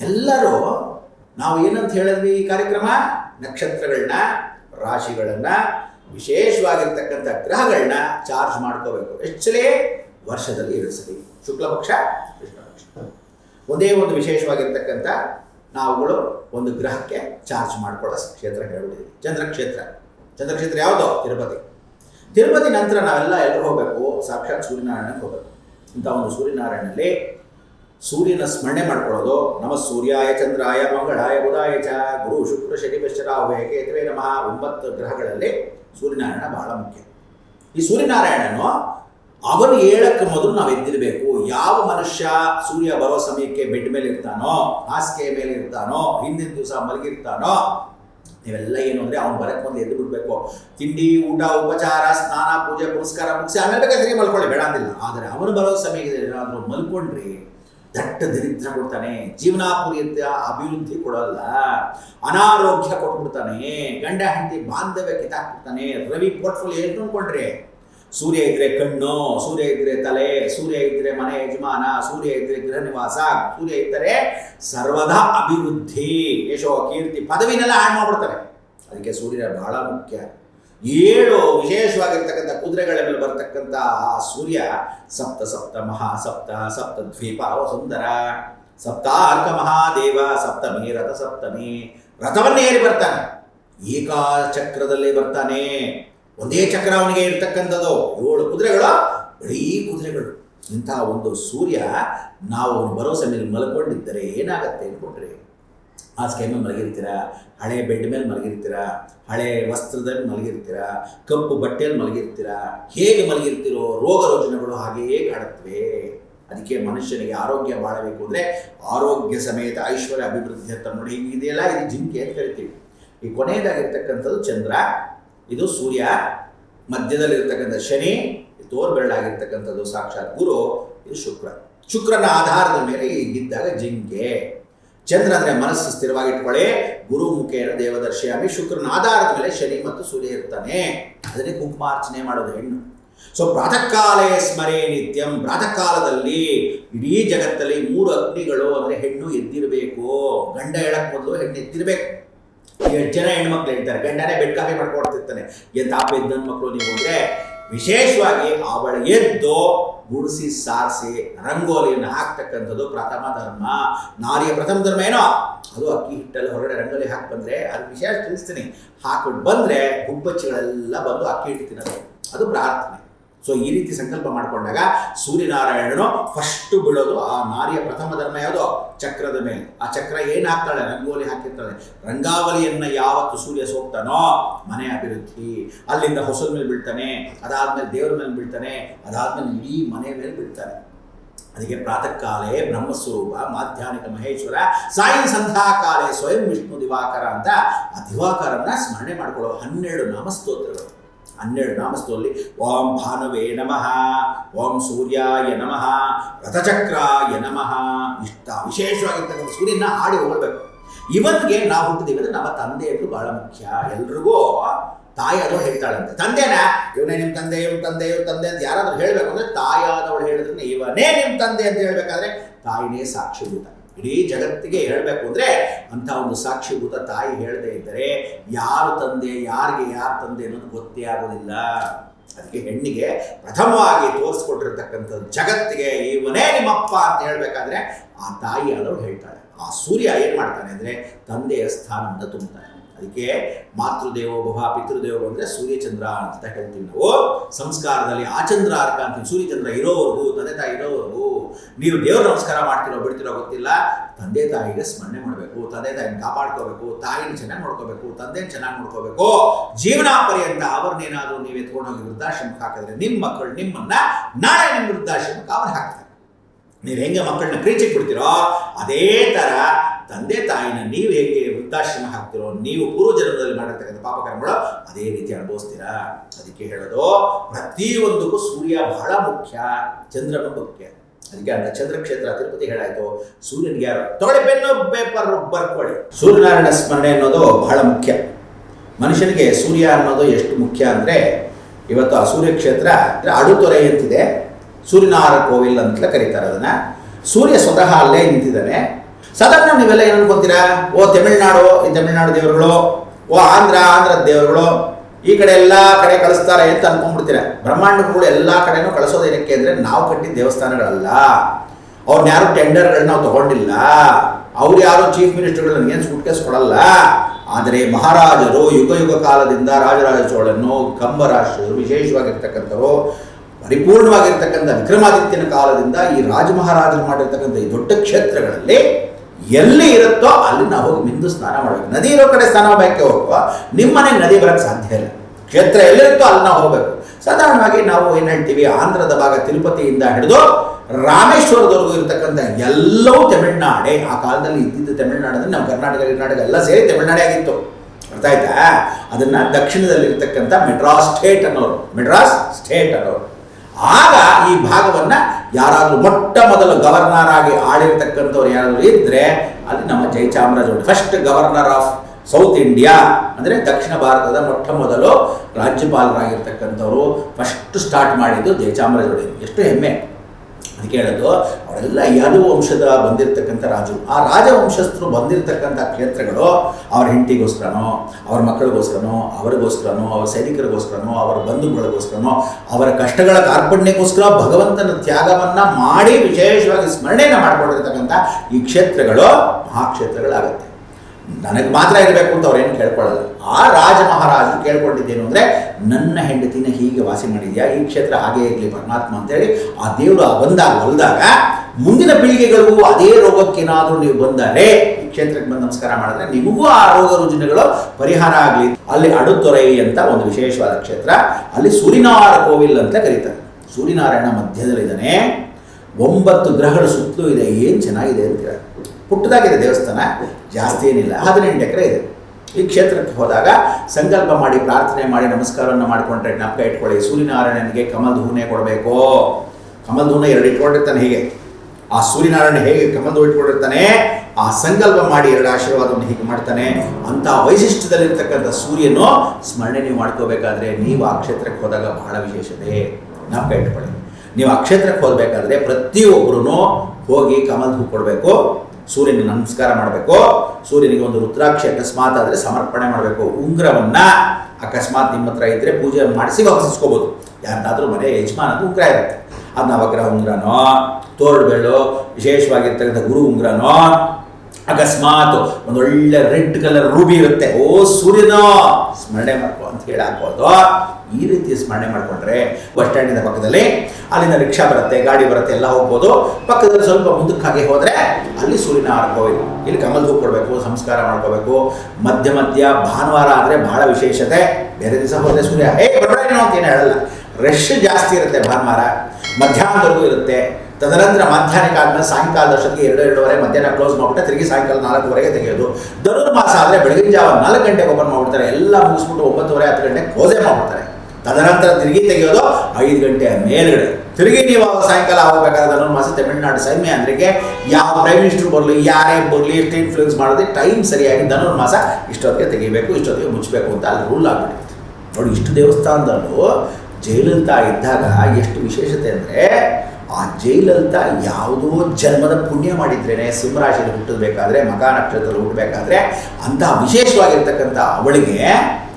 ಎಲ್ಲರೂ ನಾವು ಏನಂತ ಹೇಳಿದ್ವಿ ಈ ಕಾರ್ಯಕ್ರಮ? ನಕ್ಷತ್ರಗಳನ್ನ, ರಾಶಿಗಳನ್ನ, ವಿಶೇಷವಾಗಿರ್ತಕ್ಕಂಥ ಗ್ರಹಗಳನ್ನ ಚಾರ್ಜ್ ಮಾಡ್ಕೋಬೇಕು. ಎಷ್ಟೇ ವರ್ಷದಲ್ಲಿ ಎರಡು ಸರಿ ಶುಕ್ಲ ಪಕ್ಷ ಒಂದೇ ಒಂದು ವಿಶೇಷವಾಗಿರ್ತಕ್ಕಂಥ ನಾವುಗಳು ಒಂದು ಗ್ರಹಕ್ಕೆ ಚಾರ್ಜ್ ಮಾಡ್ಕೊಳ್ಳೋ ಕ್ಷೇತ್ರ ಹೇಳ್ಬೋದು ಚಂದ್ರಕ್ಷೇತ್ರ. ಚಂದ್ರಕ್ಷೇತ್ರ ಯಾವುದು? ತಿರುಪತಿ. ತಿರುಪತಿ ನಂತರ ನಾವೆಲ್ಲ ಎಲ್ಲರೂ ಹೋಗಬೇಕು. ಸಾಕ್ಷಾತ್ ಸೂರ್ಯನಾರಾಯಣಕ್ಕೆ ಹೋಗಬೇಕು. ಇಂಥ ಒಂದು ಸೂರ್ಯನಾರಾಯಣಲ್ಲಿ ಸೂರ್ಯನ ಸ್ಮರಣೆ ಮಾಡ್ಕೊಳ್ಳೋದು. ನಮ ಸೂರ್ಯಾಯ ಚಂದ್ರಾಯ ಮಂಗಳಾಯ ಬುಧಾಯ ಚ. ಗುರು ಶುಕ್ರ ಶನಿ ರಾಹುವೆ ಕೇತುವೆ ನಮಃ ಒಂಬತ್ತು ಗ್ರಹಗಳಲ್ಲಿ ಸೂರ್ಯನಾರಾಯಣ ಬಹಳ ಮುಖ್ಯ. ಈ ಸೂರ್ಯನಾರಾಯಣನು ಅವನು ಹೇಳಕ್ಕೆ ಮೊದಲು ನಾವು ಎದ್ದಿರಬೇಕು. ಯಾವ ಮನುಷ್ಯ ಸೂರ್ಯ ಬರೋ ಸಮಯಕ್ಕೆ ಬೆಡ್ ಮೇಲೆ ಇರ್ತಾನೋ ಹಾಸಿಗೆ ಮೇಲೆ ಇರ್ತಾನೋ ಹಿಂದಿನ ದಿವಸ ಮಲಗಿರ್ತಾನೋ ನೀವೆಲ್ಲ ಏನು ಅಂದರೆ ಅವ್ನು ಬರಕ್ಕೆ ಮೊದಲು ಎದ್ದು ಬಿಡಬೇಕು. ತಿಂಡಿ, ಊಟ, ಉಪಚಾರ, ಸ್ನಾನ, ಪೂಜೆ ಪುರಸ್ಕಾರ ಮುಗಿಸಿ ಆಮೇಲೆ ಬೇಕಾದ್ರೆ ಮಲ್ಕೊಳ್ಳಿ. ಬೇಡ ಅಂದಿಲ್ಲ. ಆದರೆ ಅವನು ಬರೋ ಸಮಯದಲ್ಲಿ ಏನಾದರೂ ಮಲ್ಕೊಂಡ್ರಿ ದಟ್ಟ ದರಿದ್ರ ಕೊಡ್ತಾನೆ. ಜೀವನಾಪುರಿಯದ ಅಭಿವೃದ್ಧಿ ಕೊಡಲ್ಲ. ಅನಾರೋಗ್ಯ ಕೊಟ್ಬಿಡ್ತಾನೆ. ಗಂಡ, ಹೆಂಡತಿ, ಬಾಂಧವ್ಯ ಕಿತ್ತಾಕ್ಬಿಡ್ತಾನೆ. ರವಿ ಪೋರ್ಟ್ಫೋಲಿಯೋ ಅನ್ಕೊಂಡ್ರಿ ಸೂರ್ಯ ಇದ್ರೆ ಕಣ್ಣು, ಸೂರ್ಯ ಇದ್ರೆ ತಲೆ, ಸೂರ್ಯ ಇದ್ರೆ ಮನೆ ಯಜಮಾನ, ಸೂರ್ಯ ಇದ್ರೆ ಗೃಹ ನಿವಾಸ, ಸೂರ್ಯ ಇದ್ದರೆ ಸರ್ವದಾ ಅಭಿವೃದ್ಧಿ. ಯಶೋ ಕೀರ್ತಿ ಪದವಿನೆಲ್ಲ ಹಾಳು ಮಾಡ್ಬಿಡ್ತಾರೆ ಅದಕ್ಕೆ ಸೂರ್ಯ ಬಹಳ ಮುಖ್ಯ. ಏಳು ವಿಶೇಷವಾಗಿರ್ತಕ್ಕಂಥ ಕುದುರೆಗಳ ಮೇಲೆ ಬರ್ತಕ್ಕಂಥ ಆ ಸೂರ್ಯ ಸಪ್ತ ಸಪ್ತ ಮಹಾ ಸಪ್ತ ಸಪ್ತ ದ್ವೀಪ ಸುಂದರ ಸಪ್ತಾರ್ಕ ಮಹಾದೇವ, ಸಪ್ತಮಿ ರಥ ಸಪ್ತಮಿ ರಥವನ್ನೇ ಏರಿ ಬರ್ತಾನೆ. ಏಕಾ ಚಕ್ರದಲ್ಲಿ ಬರ್ತಾನೆ. ಒಂದೇ ಚಕ್ರ ಅವನಿಗೆ ಇರ್ತಕ್ಕಂಥದ್ದು. ಏಳು ಕುದುರೆಗಳು, ಬರೀ ಕುದುರೆಗಳು. ಇಂಥ ಒಂದು ಸೂರ್ಯ ನಾವು ಅವನು ಬರೋ ಸಮಯದಲ್ಲಿ ಮಲ್ಕೊಂಡಿದ್ದರೆ ಏನಾಗತ್ತೆ ಅಂದ್ಕೊಂಡ್ರೆ? ಹಾಸಿಗೆ ಮೇಲೆ ಮಲಗಿರ್ತೀರ? ಹಳೆ ಬೆಡ್ ಮೇಲೆ ಮಲಗಿರ್ತೀರ? ಹಳೆ ವಸ್ತ್ರದಲ್ಲಿ ಮಲಗಿರ್ತೀರ? ಕಪ್ಪು ಬಟ್ಟೆಯಲ್ಲಿ ಮಲಗಿರ್ತೀರ? ಹೇಗೆ ಮಲಗಿರ್ತೀರೋ? ರೋಗ ರೋಜನೆಗಳು ಹಾಗೆಯೇ ಕಾಡುತ್ತವೆ. ಅದಕ್ಕೆ ಮನುಷ್ಯನಿಗೆ ಆರೋಗ್ಯ ಬಾಳಬೇಕು ಅಂದರೆ ಆರೋಗ್ಯ ಸಮೇತ ಐಶ್ವರ್ಯ ಅಭಿವೃದ್ಧಿ ಅಂತ ನೋಡಿ ಇದೆಯಲ್ಲ ಇದು ಜಿಂಕೆ ಅಂತ ಕರಿತೀವಿ. ಈ ಕೊನೆಯದಾಗಿರ್ತಕ್ಕಂಥದ್ದು ಚಂದ್ರ. ಇದು ಸೂರ್ಯ ಮಧ್ಯದಲ್ಲಿರ್ತಕ್ಕಂಥ ಶನಿ ತೋರ್ ಬೆಳ್ಳಾಗಿರ್ತಕ್ಕಂಥದ್ದು ಸಾಕ್ಷಾತ್ ಗುರು, ಇದು ಶುಕ್ರ. ಶುಕ್ರನ ಆಧಾರದ ಮೇಲೆ ಈಗಿದ್ದಾಗ ಜಿಂಕೆ. ಚಂದ್ರ ಅಂದರೆ ಮನಸ್ಸು ಸ್ಥಿರವಾಗಿಟ್ಕೊಳ್ಳಿ ಗುರು ಮುಖೇನ ದೇವದರ್ಶಿಯಾಗಿ ಶುಕ್ರನ ಆಧಾರದ ಮೇಲೆ ಶನಿ ಮತ್ತು ಸೂರ್ಯ ಇರ್ತಾನೆ. ಅದನ್ನೇ ಕುಂಕುಮಾರ್ಚನೆ ಮಾಡೋದು ಹೆಣ್ಣು. ಸೊ ಪ್ರಾತಃ ಕಾಲೇ ಸ್ಮರೇ ನಿತ್ಯಂ. ಪ್ರಾತಃ ಕಾಲದಲ್ಲಿ ಇಡೀ ಜಗತ್ತಲ್ಲಿ ಮೂರು ಅಗ್ನಿಗಳು ಅಂದರೆ ಹೆಣ್ಣು ಎದ್ದಿರಬೇಕು. ಗಂಡ ಹೇಳಕ್ ಮೊದಲು ಹೆಣ್ಣು ಎದ್ದಿರಬೇಕು ಎಷ್ಟು ಜನ ಹೆಣ್ಮಕ್ಳು ಹೇಳ್ತಾರೆ ಗಂಡನೇ ಬೆಡ್ ಕಾಫಿ ಮಾಡ್ಕೊಡ್ತಿರ್ತಾನೆ. ಎಂತ ಎದ್ದ ಮಕ್ಕಳು ನೀವು ಅಂದರೆ ವಿಶೇಷವಾಗಿ ಅವಳು ಎದ್ದು ಗುಡಿಸಿ ಸಾರಿಸಿ ರಂಗೋಲಿಯನ್ನು ಹಾಕ್ತಕ್ಕಂಥದ್ದು ಪ್ರಥಮ ಧರ್ಮ. ನಾರಿಯ ಪ್ರಥಮ ಧರ್ಮ ಏನೋ? ಅದು ಅಕ್ಕಿ ಹಿಟ್ಟಲ್ಲಿ ಹೊರಗಡೆ ರಂಗೋಲಿ ಹಾಕಿ ಬಂದರೆ ಅದು ವಿಶೇಷ ತಿಳಿಸ್ತೀನಿ. ಹಾಕ್ಬಿಟ್ಟು ಬಂದರೆ ಗುಬ್ಬಚ್ಚಿಗಳೆಲ್ಲ ಬಂದು ಅಕ್ಕಿ ಹಿಟ್ಟು ತಿನ್ನೋದು. ಅದು ಪ್ರಾರ್ಥನೆ. ಸೊ ಈ ರೀತಿ ಸಂಕಲ್ಪ ಮಾಡಿಕೊಂಡಾಗ ಸೂರ್ಯನಾರಾಯಣನು ಫಸ್ಟ್ ಬೀಳೋದು ಆ ನಾರಿಯ ಪ್ರಥಮ ಧರ್ಮ ಯಾವುದು? ಚಕ್ರದ ಮೇಲೆ. ಆ ಚಕ್ರ ಏನು ಹಾಕ್ತಾಳೆ? ರಂಗೋಲಿ ಹಾಕಿರ್ತಾಳೆ. ರಂಗಾವಲಿಯನ್ನು ಯಾವತ್ತು ಸೂರ್ಯ ಸೋಗ್ತಾನೋ ಮನೆ ಅಭಿವೃದ್ಧಿ. ಅಲ್ಲಿಂದ ಹೊಸದ ಮೇಲೆ ಬೀಳ್ತಾನೆ, ಅದಾದ್ಮೇಲೆ ದೇವರ ಮೇಲೆ ಬೀಳ್ತಾನೆ, ಅದಾದ್ಮೇಲೆ ಇಡೀ ಮನೆ ಮೇಲೆ ಬೀಳ್ತಾನೆ. ಅದಕ್ಕೆ ಪ್ರಾತಃ ಕಾಲೇ ಬ್ರಹ್ಮಸ್ವರೂಪ, ಮಾಧ್ಯಾನಿಕ ಮಹೇಶ್ವರ, ಸಾಯಿ ಸಂಧ್ಯಾಕಾಲೇ ಸ್ವಯಂ ವಿಷ್ಣು ದಿವಾಕರ ಅಂತ ಆ ದಿವಾಕರನ್ನ ಸ್ಮರಣೆ ಮಾಡಿಕೊಳ್ಳೋ ಹನ್ನೆರಡು ನಾಮಸ್ತೋತ್ರಗಳು. ಹನ್ನೆರಡು ನಾಮಸ್ತೋಲ್ಲಿ ಓಂ ಭಾನುವೇ ನಮಃ, ಓಂ ಸೂರ್ಯಾಯ ನಮಃ, ರಥಚಕ್ರಾಯ ನಮಃ. ಇಷ್ಟ ವಿಶೇಷವಾಗಿರ್ತಕ್ಕಂಥ ಸೂರ್ಯನ ಹಾಡಿ ಹೋಗಬೇಕು ಇವತ್ತಿಗೆ ನಾವು ಹುಟ್ಟಿದೀವಿ ಅಂದರೆ ನಮ್ಮ ತಂದೆಯದು ಬಹಳ ಮುಖ್ಯ. ಎಲ್ರಿಗೂ ತಾಯಿಯಾದವಳು ಹೇಳ್ತಾಳಂತೆ. ತಂದೆನಾ? ಇವನೇ ನಿಮ್ಮ ತಂದೆ ಇವ್ ತಂದೆ ಇವ್ ತಂದೆ ಅಂತ ಯಾರಾದರೂ ಹೇಳಬೇಕು ಅಂದರೆ ತಾಯಾದವಳು ಹೇಳಿದ್ರೆ ಇವನೇ ನಿಮ್ಮ ತಂದೆ ಅಂತ ಹೇಳಬೇಕಾದ್ರೆ ತಾಯಿನೇ ಸಾಕ್ಷಿಭೂತ ಇಡೀ ಜಗತ್ತಿಗೆ ಹೇಳಬೇಕು ಅಂದರೆ ಅಂಥ ಒಂದು ಸಾಕ್ಷಿಭೂತ ತಾಯಿ ಹೇಳದೇ ಇದ್ದರೆ ಯಾರು ತಂದೆ, ಯಾರಿಗೆ ಯಾರು ತಂದೆ ಅನ್ನೋದು ಗೊತ್ತೇ ಆಗೋದಿಲ್ಲ. ಅದಕ್ಕೆ ಹೆಣ್ಣಿಗೆ ಪ್ರಥಮವಾಗಿ ತೋರಿಸ್ಕೊಟ್ಟಿರ್ತಕ್ಕಂಥದ್ದು ಜಗತ್ತಿಗೆ, ಇವನೇ ನಿಮ್ಮಪ್ಪ ಅಂತ ಹೇಳಬೇಕಾದ್ರೆ ಆ ತಾಯಿ ಆದವಳು ಹೇಳ್ತಾಳೆ. ಆ ಸೂರ್ಯ ಏನು ಮಾಡ್ತಾನೆ ಅಂದರೆ ತಂದೆಯ ಸ್ಥಾನದಿಂದ ತುಂಬುತ್ತಾನೆ ಅದಕ್ಕೆ ಮಾತೃದೇವೋಭವ ಪಿತೃದೇವೋ ಅಂದರೆ ಸೂರ್ಯಚಂದ್ರ ಅಂತ ಹೇಳ್ತೀವಿ ನಾವು. ಸಂಸ್ಕಾರದಲ್ಲಿ ಆಚಂದ್ರ ಅರ್ಕ ಅಂತ ಸೂರ್ಯಚಂದ್ರ ಇರೋವರೆಗೂ, ತಂದೆ ತಾಯಿ ಇರೋವರೆಗೂ ನೀವು ದೇವ್ರ ನಮಸ್ಕಾರ ಮಾಡ್ತಿರೋ ಬಿಡ್ತಿರೋ ಗೊತ್ತಿಲ್ಲ. ತಂದೆ ತಾಯಿಗೆ ಸ್ಮರಣೆ ಮಾಡಬೇಕು, ತಂದೆ ತಾಯಿನ ಕಾಪಾಡ್ಕೋಬೇಕು, ತಾಯಿನ ಚೆನ್ನಾಗಿ ನೋಡ್ಕೋಬೇಕು, ತಂದೆ ಚೆನ್ನಾಗಿ ನೋಡ್ಕೋಬೇಕು. ಜೀವನ ಪರ್ಯಂತ ಅವ್ರನ್ನೇನಾದರೂ ನೀವು ಎತ್ಕೊಂಡೋಗಿ ವೃದ್ಧಾಶ್ರಮಕ್ಕೆ ಹಾಕಿದ್ರೆ ನಿಮ್ಮ ಮಕ್ಕಳು ನಿಮ್ಮನ್ನ ನಾಳೆ ನಿಮ್ಮ ವೃದ್ಧಾಶ್ರಮಕ್ಕೆ ಅವ್ರು ಹಾಕ್ತಾರೆ. ನೀವು ಹೆಂಗೆ ಮಕ್ಕಳನ್ನ ಪ್ರೀತಿ ಕೊಡ್ತೀರೋ ಅದೇ ಥರ ತಂದೆ ತಾಯಿನ ನೀವು ಹೇಗೆ ವೃದ್ಧಾಶ್ರಮ ಹಾಕ್ತಿರೋ ನೀವು ಪೂರ್ವ ಜನ್ಮದಲ್ಲಿ ಮಾಡಿರ್ತಕ್ಕಂಥ ಪಾಪಕರ್ಮಗಳು ಅದೇ ರೀತಿ ಅನುಭವಿಸ್ತೀರಾ? ಅದಕ್ಕೆ ಹೇಳೋದು, ಪ್ರತಿಯೊಂದಕ್ಕೂ ಸೂರ್ಯ ಬಹಳ ಮುಖ್ಯ, ಚಂದ್ರನು ಮುಖ್ಯ. ಅದಕ್ಕೆ ಅಂತ ಚಂದ್ರಕ್ಷೇತ್ರ ತಿರುಪತಿ ಹೇಳಾಯ್ತು, ಸೂರ್ಯನಿಗೆ ಯಾರು? ತೊಳೆ ಪೆನ್ನು, ಪೇಪರ್ ಬರ್ಕೊಳ್ಳಿ ಸೂರ್ಯನಾರಾಯಣ ಸ್ಮರಣೆ ಅನ್ನೋದು ಬಹಳ ಮುಖ್ಯ. ಮನುಷ್ಯನಿಗೆ ಸೂರ್ಯ ಅನ್ನೋದು ಎಷ್ಟು ಮುಖ್ಯ ಅಂದರೆ, ಇವತ್ತು ಆ ಸೂರ್ಯಕ್ಷೇತ್ರ ಅಂದ್ರೆ ಅಡುತೊರೆ ಅಂತಿದೆ. ಸೂರ್ಯನಾರ ಕೋವಿಲ್ ಅಂತಲೇ ಕರೀತಾರೆ ಅದನ್ನ. ಸೂರ್ಯ ಸ್ವತಃ ಅಲ್ಲೇ ನಿಂತಿದ್ದಾನೆ. ಸಾಧಾರಣ ನೀವೆಲ್ಲ ಏನು ಅನ್ಕೊತೀರಾ? ಓ, ತಮಿಳ್ನಾಡು, ಈ ತಮಿಳ್ನಾಡು ದೇವರುಗಳು, ಓ, ಆಂಧ್ರ ಆಂಧ್ರದ ದೇವರುಗಳು, ಈ ಕಡೆ ಎಲ್ಲ ಕಡೆ ಕಳಿಸ್ತಾರೆ ಅಂತ ಅನ್ಕೊಂಡ್ಬಿಡ್ತೀರ? ಬ್ರಹ್ಮಾಂಡಗಳು ಎಲ್ಲ ಕಡೆನೂ ಕಳಿಸೋದು ಏನಕ್ಕೆ ಅಂದರೆ ನಾವು ಕಟ್ಟಿದ ದೇವಸ್ಥಾನಗಳಲ್ಲ. ಅವ್ರನ್ನ ಯಾರು ಟೆಂಡರ್ಗಳನ್ನ ನಾವು ತಗೊಂಡಿಲ್ಲ. ಅವ್ರು ಯಾರು ಚೀಫ್ ಮಿನಿಸ್ಟರ್ಗಳು ಏನು ಸೂಟ್ಕೇಸ್ ಕೊಡಲ್ಲ. ಆದರೆ ಮಹಾರಾಜರು ಯುಗ ಯುಗ ಕಾಲದಿಂದ ರಾಜರಾಜ ಚೋಳನ್ನು ಕಂಬರಾಷ್ಟ್ರರು ವಿಶೇಷವಾಗಿರ್ತಕ್ಕಂಥವರು, ಪರಿಪೂರ್ಣವಾಗಿರ್ತಕ್ಕಂಥ ವಿಕ್ರಮಾದಿತ್ಯನ ಕಾಲದಿಂದ ಈ ರಾಜ ಮಹಾರಾಜರು ಮಾಡಿರ್ತಕ್ಕಂಥ ಈ ದೊಡ್ಡ ಕ್ಷೇತ್ರಗಳಲ್ಲಿ ಎಲ್ಲಿ ಇರುತ್ತೋ ಅಲ್ಲಿ ನಾವು ಹೋಗಿ ಮಿಂದು ಸ್ನಾನ ಮಾಡಬೇಕು. ನದಿ ಇರೋ ಕಡೆ ಸ್ನಾನ ಬೇಕೆ ಹೋಗುವ ನಿಮ್ಮನೆ ನದಿ ಬರಕ್ಕೆ ಸಾಧ್ಯ ಇಲ್ಲ. ಕ್ಷೇತ್ರ ಎಲ್ಲಿರುತ್ತೋ ಅಲ್ಲಿ ನಾವು ಹೋಗಬೇಕು. ಸಾಧಾರಣವಾಗಿ ನಾವು ಏನು ಹೇಳ್ತೀವಿ, ಆಂಧ್ರದ ಭಾಗ ತಿರುಪತಿಯಿಂದ ಹಿಡಿದು ರಾಮೇಶ್ವರದವರೆಗೂ ಇರತಕ್ಕಂಥ ಎಲ್ಲವೂ ತಮಿಳುನಾಡೆ. ಆ ಕಾಲದಲ್ಲಿ ಇದ್ದಿದ್ದು ತಮಿಳ್ನಾಡಲ್ಲಿ ನಮ್ಮ ಕರ್ನಾಟಕ ಕರ್ನಾಟಕ ಎಲ್ಲ ಸೇರಿ ತಮಿಳುನಾಡೆ ಆಗಿತ್ತು. ಅರ್ಥ ಆಯ್ತಾ? ಅದನ್ನ ದಕ್ಷಿಣದಲ್ಲಿರ್ತಕ್ಕಂಥ ಮೆಡ್ರಾಸ್ ಸ್ಟೇಟ್ ಅನ್ನೋರು, ಮೆಡ್ರಾಸ್ ಸ್ಟೇಟ್ ಅನ್ನೋರು. ಆಗ ಈ ಭಾಗವನ್ನ ಯಾರಾದರೂ ಮೊಟ್ಟ ಮೊದಲು ಗವರ್ನರ್ ಆಗಿ ಆಳಿರ್ತಕ್ಕಂಥವ್ರು ಯಾರಾದರೂ ಇದ್ರೆ ಅಲ್ಲಿ ನಮ್ಮ Jayachamaraja first governor of South India ಅಂದರೆ ದಕ್ಷಿಣ ಭಾರತದ ಮೊಟ್ಟ ಮೊದಲು ರಾಜ್ಯಪಾಲರಾಗಿರ್ತಕ್ಕಂಥವ್ರು ಫಸ್ಟ್ ಸ್ಟಾರ್ಟ್ ಮಾಡಿದ್ದು ಜಯಚಾಮರಾಜ ಎಷ್ಟು ಹೆಮ್ಮೆ. ಅದಕ್ಕೆ ಹೇಳೋದು, ಅವರೆಲ್ಲ ಯಾರು ವಂಶದ ಬಂದಿರತಕ್ಕಂಥ ರಾಜರು. ಆ ರಾಜವಂಶಸ್ಥರು ಬಂದಿರತಕ್ಕಂಥ ಕ್ಷೇತ್ರಗಳು ಅವ್ರ ಹೆಂಡತಿಗೋಸ್ಕರನೋ, ಅವ್ರ ಮಕ್ಕಳಿಗೋಸ್ಕರನೋ, ಅವರಿಗೋಸ್ಕರನೋ, ಅವ್ರ ಸೈನಿಕರಿಗೋಸ್ಕರನೋ, ಅವರ ಬಂಧುಗಳಿಗೋಸ್ಕರನೋ, ಅವರ ಕಷ್ಟಗಳ ಕಾರ್ಪಣ್ಯಕ್ಕೋಸ್ಕರ ಭಗವಂತನ ತ್ಯಾಗವನ್ನು ಮಾಡಿ ವಿಶೇಷವಾಗಿ ಸ್ಮರಣೆಯನ್ನು ಮಾಡಿಕೊಂಡಿರ್ತಕ್ಕಂಥ ಈ ಕ್ಷೇತ್ರಗಳು ಮಹಾಕ್ಷೇತ್ರಗಳಾಗತ್ತೆ ನನಗೆ ಮಾತ್ರ ಇರಬೇಕು ಅಂತ ಅವ್ರೇನು ಕೇಳ್ಕೊಳ್ಳಲ್ಲ. ಆ ರಾಜ ಮಹಾರಾಜರು ಕೇಳ್ಕೊಂಡಿದ್ದೇನು ಅಂದರೆ, ನನ್ನ ಹೆಂಡತಿನ ಹೀಗೆ ವಾಸಿ ಮಾಡಿದ್ಯಾ? ಈ ಕ್ಷೇತ್ರ ಹಾಗೇ ಇರಲಿ ಪರಮಾತ್ಮ ಅಂತೇಳಿ ಆ ದೇವರು ಆ ಬಂದಾಗ ಹೊಲ್ದಾಗ, ಮುಂದಿನ ಪೀಳಿಗೆಗಳಿಗೂ ಅದೇ ರೋಗಕ್ಕೇನಾದರೂ ನೀವು ಬಂದರೆ, ಈ ಕ್ಷೇತ್ರಕ್ಕೆ ಬಂದು ನಮಸ್ಕಾರ ಮಾಡಿದ್ರೆ ನಿಮಗೂ ಆ ರೋಗ ರುಜಿನಗಳು ಪರಿಹಾರ ಆಗಲಿ. ಅಲ್ಲಿ ಅಡುತೊರೈ ಅಂತ ಒಂದು ವಿಶೇಷವಾದ ಕ್ಷೇತ್ರ. ಅಲ್ಲಿ ಸೂರ್ಯನಾರ ಕೋವಿಲ್ ಅಂತ ಕರೀತಾರೆ. ಸೂರ್ಯನಾರಾಯಣ ಮಧ್ಯದಲ್ಲಿದ್ದಾನೆ. ಒಂಬತ್ತು ಗ್ರಹಗಳ ಸುತ್ತಲೂ ಇದೆ. ಏನು ಚೆನ್ನಾಗಿದೆ ಅಂತ ಪುಟ್ಟದಾಗಿದೆ ದೇವಸ್ಥಾನ, ಜಾಸ್ತಿ ಏನಿಲ್ಲ, ಹದಿನೆಂಟು ಎಕರೆ ಇದೆ. ಈ ಕ್ಷೇತ್ರಕ್ಕೆ ಹೋದಾಗ ಸಂಕಲ್ಪ ಮಾಡಿ, ಪ್ರಾರ್ಥನೆ ಮಾಡಿ, ನಮಸ್ಕಾರವನ್ನು ಮಾಡಿಕೊಂಡ್ರೆ ಜ್ಞಾಪಕ ಇಟ್ಕೊಳ್ಳಿ. ಸೂರ್ಯನಾರಾಯಣನಿಗೆ ಕಮಲದ ಕೊಡಬೇಕು. ಕಮಲದ ಹೂನೆ ಎರಡು ಇಟ್ಕೊಂಡಿರ್ತಾನೆ ಹೀಗೆ. ಆ ಸೂರ್ಯನಾರಾಯಣ ಹೇಗೆ ಕಮಲದ ಇಟ್ಕೊಂಡಿರ್ತಾನೆ? ಆ ಸಂಕಲ್ಪ ಮಾಡಿ ಎರಡು ಆಶೀರ್ವಾದವನ್ನು ಹೀಗೆ ಮಾಡ್ತಾನೆ. ಅಂತ ವೈಶಿಷ್ಟ್ಯದಲ್ಲಿರ್ತಕ್ಕಂಥ ಸೂರ್ಯನು ಸ್ಮರಣೆ ನೀವು ಮಾಡ್ಕೋಬೇಕಾದ್ರೆ ನೀವು ಆ ಕ್ಷೇತ್ರಕ್ಕೆ ಹೋದಾಗ ಬಹಳ ವಿಶೇಷತೆ ಜ್ಞಾಪಕ ಇಟ್ಕೊಳ್ಳಿ. ನೀವು ಆ ಕ್ಷೇತ್ರಕ್ಕೆ ಹೋಗಬೇಕಾದ್ರೆ ಪ್ರತಿಯೊಬ್ಬರೂ ಹೋಗಿ ಕಮಲದ ಹೂ ಕೊಡಬೇಕು. ಸೂರ್ಯನಿಗೆ ನಮಸ್ಕಾರ ಮಾಡಬೇಕು. ಸೂರ್ಯನಿಗೆ ಒಂದು ರುದ್ರಾಕ್ಷಿ ಅಕಸ್ಮಾತ್ ಆದರೆ ಸಮರ್ಪಣೆ ಮಾಡಬೇಕು. ಉಂಗ್ರವನ್ನ ಅಕಸ್ಮಾತ್ ನಿಮ್ಮ ಹತ್ರ ಇದ್ರೆ ಪೂಜೆ ಮಾಡಿಸಿ ವಾಪಸಿಸ್ಕೋಬೋದು ಯಾರನ್ನಾದರೂ ಮನೆ ಯಜಮಾನದ ಉಂಗ್ರ ಇರುತ್ತೆ ಅದು ನವಗ್ರಹ ಉಂಗ್ರನೋ ತೋರ್ಡುಬೆಳ್ಳು ವಿಶೇಷವಾಗಿರ್ತಕ್ಕಂಥ ಗುರು ಉಂಗ್ರನೋ, ಅಕಸ್ಮಾತ್ ಒಂದು ಒಳ್ಳೆ ರೆಡ್ ಕಲರ್ ರೂಬಿ ಇರುತ್ತೆ. ಓ ಸೂರ್ಯನೋ, ಸ್ಮರಣೆ ಮಾಡ್ಕೊ. ಅಂತ ಹೇಳಿ ಹಾಕೋದು ಈ ರೀತಿ ಸ್ಮರಣೆ ಮಾಡಿಕೊಂಡ್ರೆ ಬಸ್ ಸ್ಟ್ಯಾಂಡಿನ ಪಕ್ಕದಲ್ಲಿ ಅಲ್ಲಿಂದ ರಿಕ್ಷಾ ಬರುತ್ತೆ, ಗಾಡಿ ಬರುತ್ತೆ, ಎಲ್ಲ ಹೋಗ್ಬೋದು. ಪಕ್ಕದಲ್ಲಿ ಸ್ವಲ್ಪ ಮುಂದಕ್ಕೆ ಹಾಗೆ ಹೋದ್ರೆ ಅಲ್ಲಿ ಸೂರ್ಯನ ಕೋವಿಲ್. ಇಲ್ಲಿ ಕಮಲ್ ಹೂ ಕೊಡಬೇಕು, ಸಂಸ್ಕಾರ ಮಾಡ್ಕೋಬೇಕು. ಮಧ್ಯ ಮಧ್ಯ ಭಾನುವಾರ ಆದರೆ ಬಹಳ ವಿಶೇಷತೆ. ಬೇರೆ ದಿವಸ ಹೋದರೆ ಸೂರ್ಯ ಏ ಬಡಬಡ ಅಂತ ಏನು ಹೇಳಲ್ಲ. ರಶ್ ಜಾಸ್ತಿ ಇರುತ್ತೆ ಭಾನುವಾರ. ಮಧ್ಯಾಹ್ನದವರೆಗೂ ಇರುತ್ತೆ. ತದನಂತರ ಮಧ್ಯಾಹ್ನಕ್ಕೆ ಕಾಲದ ಸಾಯಂಕಾಲದ ಅಷ್ಟೊತ್ತಿಗೆ ಎರಡು, ಎರಡೂವರೆ, ಮಧ್ಯಾಹ್ನ ಕ್ಲೋಸ್ ಮಾಡಿಬಿಟ್ಟು ತಿರುಗಿ ಸಾಯಂಕಾಲ ನಾಲ್ಕುವರೆಗೆ ತೆಗೆಯೋದು. ಧನುರ್ಮಾಸ ಆದರೆ ಬೆಳಗಿನ ಜಾವ ನಾಲ್ಕು ಗಂಟೆಗೆ ಓಪನ್ ಮಾಡ್ಬಿಡ್ತಾರೆ. ಎಲ್ಲ ಮುಗಿಸ್ಬಿಟ್ಟು ಒಂಬತ್ತುವರೆ, ಹತ್ತು ಗಂಟೆಗೆ ಕ್ಲೋಸೇ ಮಾಡ್ಬಿಡ್ತಾರೆ. ತದನಂತರ ತಿರುಗಿ ತೆಗೆಯೋದು ಐದು ಗಂಟೆಯ ಮೇಲ್ಗಡೆ. ತಿರುಗಿ ನೀವು ಅವಾಗ ಸಾಯಂಕಾಲ ಹೋಗ್ಬೇಕಾದ್ರೆ ಧನುರ್ಮಾಸ ತಮಿಳುನಾಡು ಸೈನ್ಯ ಅಂದ್ರಿಗೆ ಯಾವ ಪ್ರೈಮ್ ಮಿನಿಸ್ಟರ್ ಬರಲಿ, ಯಾರೇ ಬರಲಿ, ಎಷ್ಟು ಇನ್ಫ್ಲೂಯೆನ್ಸ್ ಮಾಡೋದು ಟೈಮ್ ಸರಿಯಾಗಿ ಧನುರ್ಮಾಸ ಇಷ್ಟೊತ್ತಿಗೆ ತೆಗಿಬೇಕು, ಇಷ್ಟೊತ್ತಿಗೆ ಮುಚ್ಚಬೇಕು ಅಂತ ಅಲ್ಲಿ ರೂಲ್ ಆಗ್ಬಿಟ್ಟಿರುತ್ತೆ ನೋಡಿ, ಇಷ್ಟು ದೇವಸ್ಥಾನದಲ್ಲೂ ಜೈಲಂತ ಇದ್ದಾಗ ಎಷ್ಟು ವಿಶೇಷತೆ ಅಂದರೆ ಆ ಜೈಲಂತ ಯಾವುದೋ ಜನ್ಮದ ಪುಣ್ಯ ಮಾಡಿದ್ರೇ ಸಿಂಹರಾಶಿಯಲ್ಲಿ ಹುಟ್ಟಬೇಕಾದ್ರೆ ಮಕ ನಕ್ಷತ್ರದಲ್ಲಿ ಹುಟ್ಟಬೇಕಾದ್ರೆ ಅಂತ ವಿಶೇಷವಾಗಿರ್ತಕ್ಕಂಥ ಅವಳಿಗೆ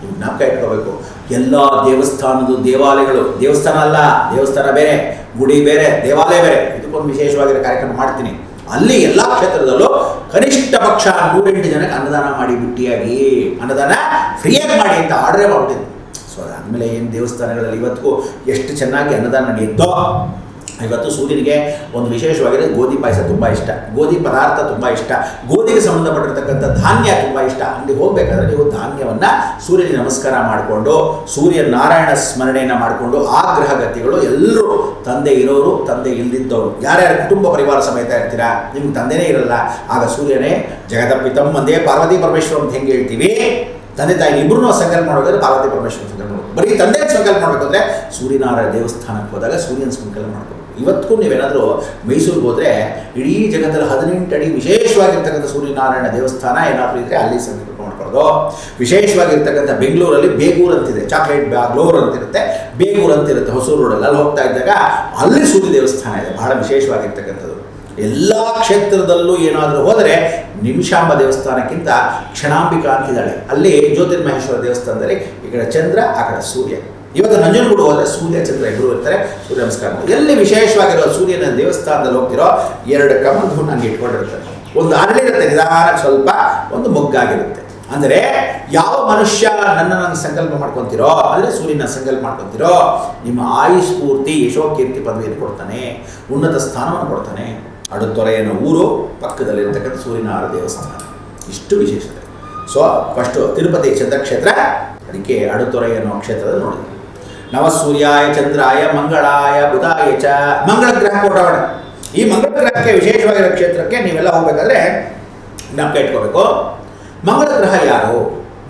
ನೀವು ಜ್ಞಾಪಕ ಇಟ್ಕೋಬೇಕು. ಎಲ್ಲ ದೇವಸ್ಥಾನದ ದೇವಾಲಯಗಳು, ದೇವಸ್ಥಾನ ಅಲ್ಲ, ದೇವಸ್ಥಾನ ಬೇರೆ, ಗುಡಿ ಬೇರೆ, ದೇವಾಲಯ ಬೇರೆ, ಇದಕ್ಕೊಂದು ವಿಶೇಷವಾಗಿರೋ ಕಾರ್ಯಕ್ರಮ ಮಾಡ್ತೀನಿ. ಅಲ್ಲಿ ಎಲ್ಲ ಕ್ಷೇತ್ರದಲ್ಲೂ ಕನಿಷ್ಠ ಪಕ್ಷ ನೂರೆಂಟು ಜನಕ್ಕೆ ಅನ್ನದಾನ ಮಾಡಿ ಬಿಟ್ಟಿಯಾಗಿ, ಅನ್ನದಾನ ಫ್ರೀಯಾಗಿ ಮಾಡಿ ಅಂತ ಆರ್ಡ್ರೇ ಮಾಡ್ಬಿಟ್ಟಿದ್ರು ಸೊ ಅದಾದಮೇಲೆ ಏನು ದೇವಸ್ಥಾನಗಳಲ್ಲಿ ಇವತ್ತಿಗೂ ಎಷ್ಟು ಚೆನ್ನಾಗಿ ಅನ್ನದಾನ ನಡೆಯುತ್ತೋ ಇವತ್ತು ಸೂರ್ಯನಿಗೆ ಒಂದು ವಿಶೇಷವಾಗಿದೆ, ಗೋಧಿ ಪಾಯಸ ತುಂಬ ಇಷ್ಟ. ಗೋಧಿ ಪದಾರ್ಥ ತುಂಬ ಇಷ್ಟ. ಗೋಧಿಗೆ ಸಂಬಂಧಪಟ್ಟಿರ್ತಕ್ಕಂಥ ಧಾನ್ಯ ತುಂಬ ಇಷ್ಟ. ಅಲ್ಲಿ ಹೋಗಬೇಕಾದ್ರೆ ನೀವು ಧಾನ್ಯವನ್ನು ಸೂರ್ಯನಿಗೆ ನಮಸ್ಕಾರ ಮಾಡಿಕೊಂಡು, ಸೂರ್ಯ ನಾರಾಯಣ ಸ್ಮರಣೆಯನ್ನು ಮಾಡಿಕೊಂಡು, ಆ ಗ್ರಹಗತಿಗಳು ಎಲ್ಲರೂ ತಂದೆ ಇರೋರು, ತಂದೆ ಇಲ್ಲದಿದ್ದವರು ಯಾರ್ಯಾರು ಕುಟುಂಬ ಪರಿವಾರ ಸಮೇತ ಇರ್ತೀರಾ? ನಿಮ್ಗೆ ತಂದೆನೇ ಇರಲ್ಲ. ಆಗ ಸೂರ್ಯನೇ ಜಗದಪ್ಪಿ ಒಂದೇ ಪಾರ್ವತಿ ಪರಮೇಶ್ವರ ಅಂತ ಹೆಂಗೆ ಹೇಳ್ತೀವಿ? ತಂದೆ ತಾಯಿ ಇಬ್ಬರು ಸಂಕಲ್ಪ ಮಾಡೋದಾದ್ರೆ ಪಾರ್ವತಿ ಪರಮೇಶ್ವರ ಸಂಕಲ್ಪ. ಬರೀ ತಂದೆ ಸಂಕಲ್ಪ ಮಾಡಬೇಕು ಅಂದರೆ ಸೂರ್ಯನಾರಾಯಣ ದೇವಸ್ಥಾನಕ್ಕೆ ಹೋದಾಗ ಸೂರ್ಯನ ಸಂಕಲ್ಪ ಮಾಡಬೇಕು ಇವತ್ತಿಗೂ ನೀವೇನಾದರೂ ಮೈಸೂರಿಗೆ ಹೋದರೆ ಇಡೀ ಜಗತ್ತಲ್ಲಿ ಹದಿನೆಂಟು ಅಡಿ ವಿಶೇಷವಾಗಿರ್ತಕ್ಕಂಥ ಸೂರ್ಯನಾರಾಯಣ ದೇವಸ್ಥಾನ ಏನಾದರೂ ಇದ್ರೆ ಅಲ್ಲಿ ಸಂಕಲ್ಪ ಮಾಡ್ಕೊಳ್ಳೋದು ವಿಶೇಷವಾಗಿರ್ತಕ್ಕಂಥ ಬೆಂಗಳೂರಲ್ಲಿ ಬೇಗೂರು ಅಂತಿದೆ. ಚಾಕ್ಲೇಟ್ ಬ್ಯಾಗ್ಲೋರ್ ಅಂತಿರುತ್ತೆ. ಬೇಗೂರು ಅಂತಿರುತ್ತೆ ಹೊಸೂರು ರೋಡಲ್ಲಿ. ಅಲ್ಲಿ ಹೋಗ್ತಾ ಇದ್ದಾಗ ಅಲ್ಲಿ ಸೂರ್ಯ ದೇವಸ್ಥಾನ ಇದೆ. ಬಹಳ ವಿಶೇಷವಾಗಿರ್ತಕ್ಕಂಥದ್ದು. ಎಲ್ಲ ಕ್ಷೇತ್ರದಲ್ಲೂ ಏನಾದರೂ ಹೋದರೆ ನಿಮಿಷಾಂಬ ದೇವಸ್ಥಾನಕ್ಕಿಂತ ಕ್ಷಣಾಂಬಿಕಾ ಅಂತಿದ್ದಾಳೆ ಅಲ್ಲಿ ಜ್ಯೋತಿರ್ಮಹೇಶ್ವರ ದೇವಸ್ಥಾನದಲ್ಲಿ ಈ ಕಡೆ ಚಂದ್ರ, ಆ ಕಡೆ ಸೂರ್ಯ. ಇವತ್ತು ನಂಜನಗೂಡು ಹೋದರೆ ಸೂರ್ಯ, ಚಂದ್ರ ಇಬ್ಬರು ಇರ್ತಾರೆ. ಸೂರ್ಯ ನಮಸ್ಕಾರ. ಎಲ್ಲಿ ವಿಶೇಷವಾಗಿರೋ ಸೂರ್ಯನ ದೇವಸ್ಥಾನದಲ್ಲಿ ಹೋಗ್ತಿರೋ ಎರಡು ಕಮಂದು ನನಗೆ ಇಟ್ಕೊಂಡಿರ್ತಾರೆ. ಒಂದು ಅರಳಿರುತ್ತೆ ನಿಧಾನ ಸ್ವಲ್ಪ, ಒಂದು ಮೊಗ್ಗಾಗಿರುತ್ತೆ. ಅಂದರೆ ಯಾವ ಮನುಷ್ಯ ನನ್ನ ನನ್ನ ಸಂಕಲ್ಪ ಮಾಡ್ಕೊತಿರೋ, ಅಂದರೆ ಸೂರ್ಯನ ಸಂಕಲ್ಪ ಮಾಡ್ಕೊತಿರೋ, ನಿಮ್ಮ ಆಯುಷ್ ಪೂರ್ತಿ ಯಶೋಕೀರ್ತಿ ಪದವಿಯನ್ನು ಕೊಡ್ತಾನೆ, ಉನ್ನತ ಸ್ಥಾನವನ್ನು ಕೊಡ್ತಾನೆ. ಅಡುತ್ತೊರೆಯನ ಊರು ಪಕ್ಕದಲ್ಲಿರ್ತಕ್ಕಂಥ ಸೂರ್ಯನಾರ ದೇವಸ್ಥಾನ. ಇಷ್ಟು ವಿಶೇಷತೆ. ಸೊ ಫಸ್ಟು ತಿರುಪತಿ ಚಂದ್ರಕ್ಷೇತ್ರ, ಅದಕ್ಕೆ ಅಡುತೊರೆ ಅನ್ನೋ ಕ್ಷೇತ್ರದಲ್ಲಿ ನೋಡಿ ನವ ಸೂರ್ಯಾಯ ಚಂದ್ರಾಯ ಮಂಗಳಾಯ ಬುಧಾಯ ಚ ಮಂಗಳ ಗ್ರಹ ಕೊಟ್ಟವಣ ಈ ಮಂಗಳ ಗ್ರಹಕ್ಕೆ ವಿಶೇಷವಾಗಿರೋ ಕ್ಷೇತ್ರಕ್ಕೆ ನೀವೆಲ್ಲ ಹೋಗ್ಬೇಕಾದ್ರೆ ನಂಬಿಕೆ ಇಟ್ಕೋಬೇಕು. ಮಂಗಳ ಗ್ರಹ ಯಾರು?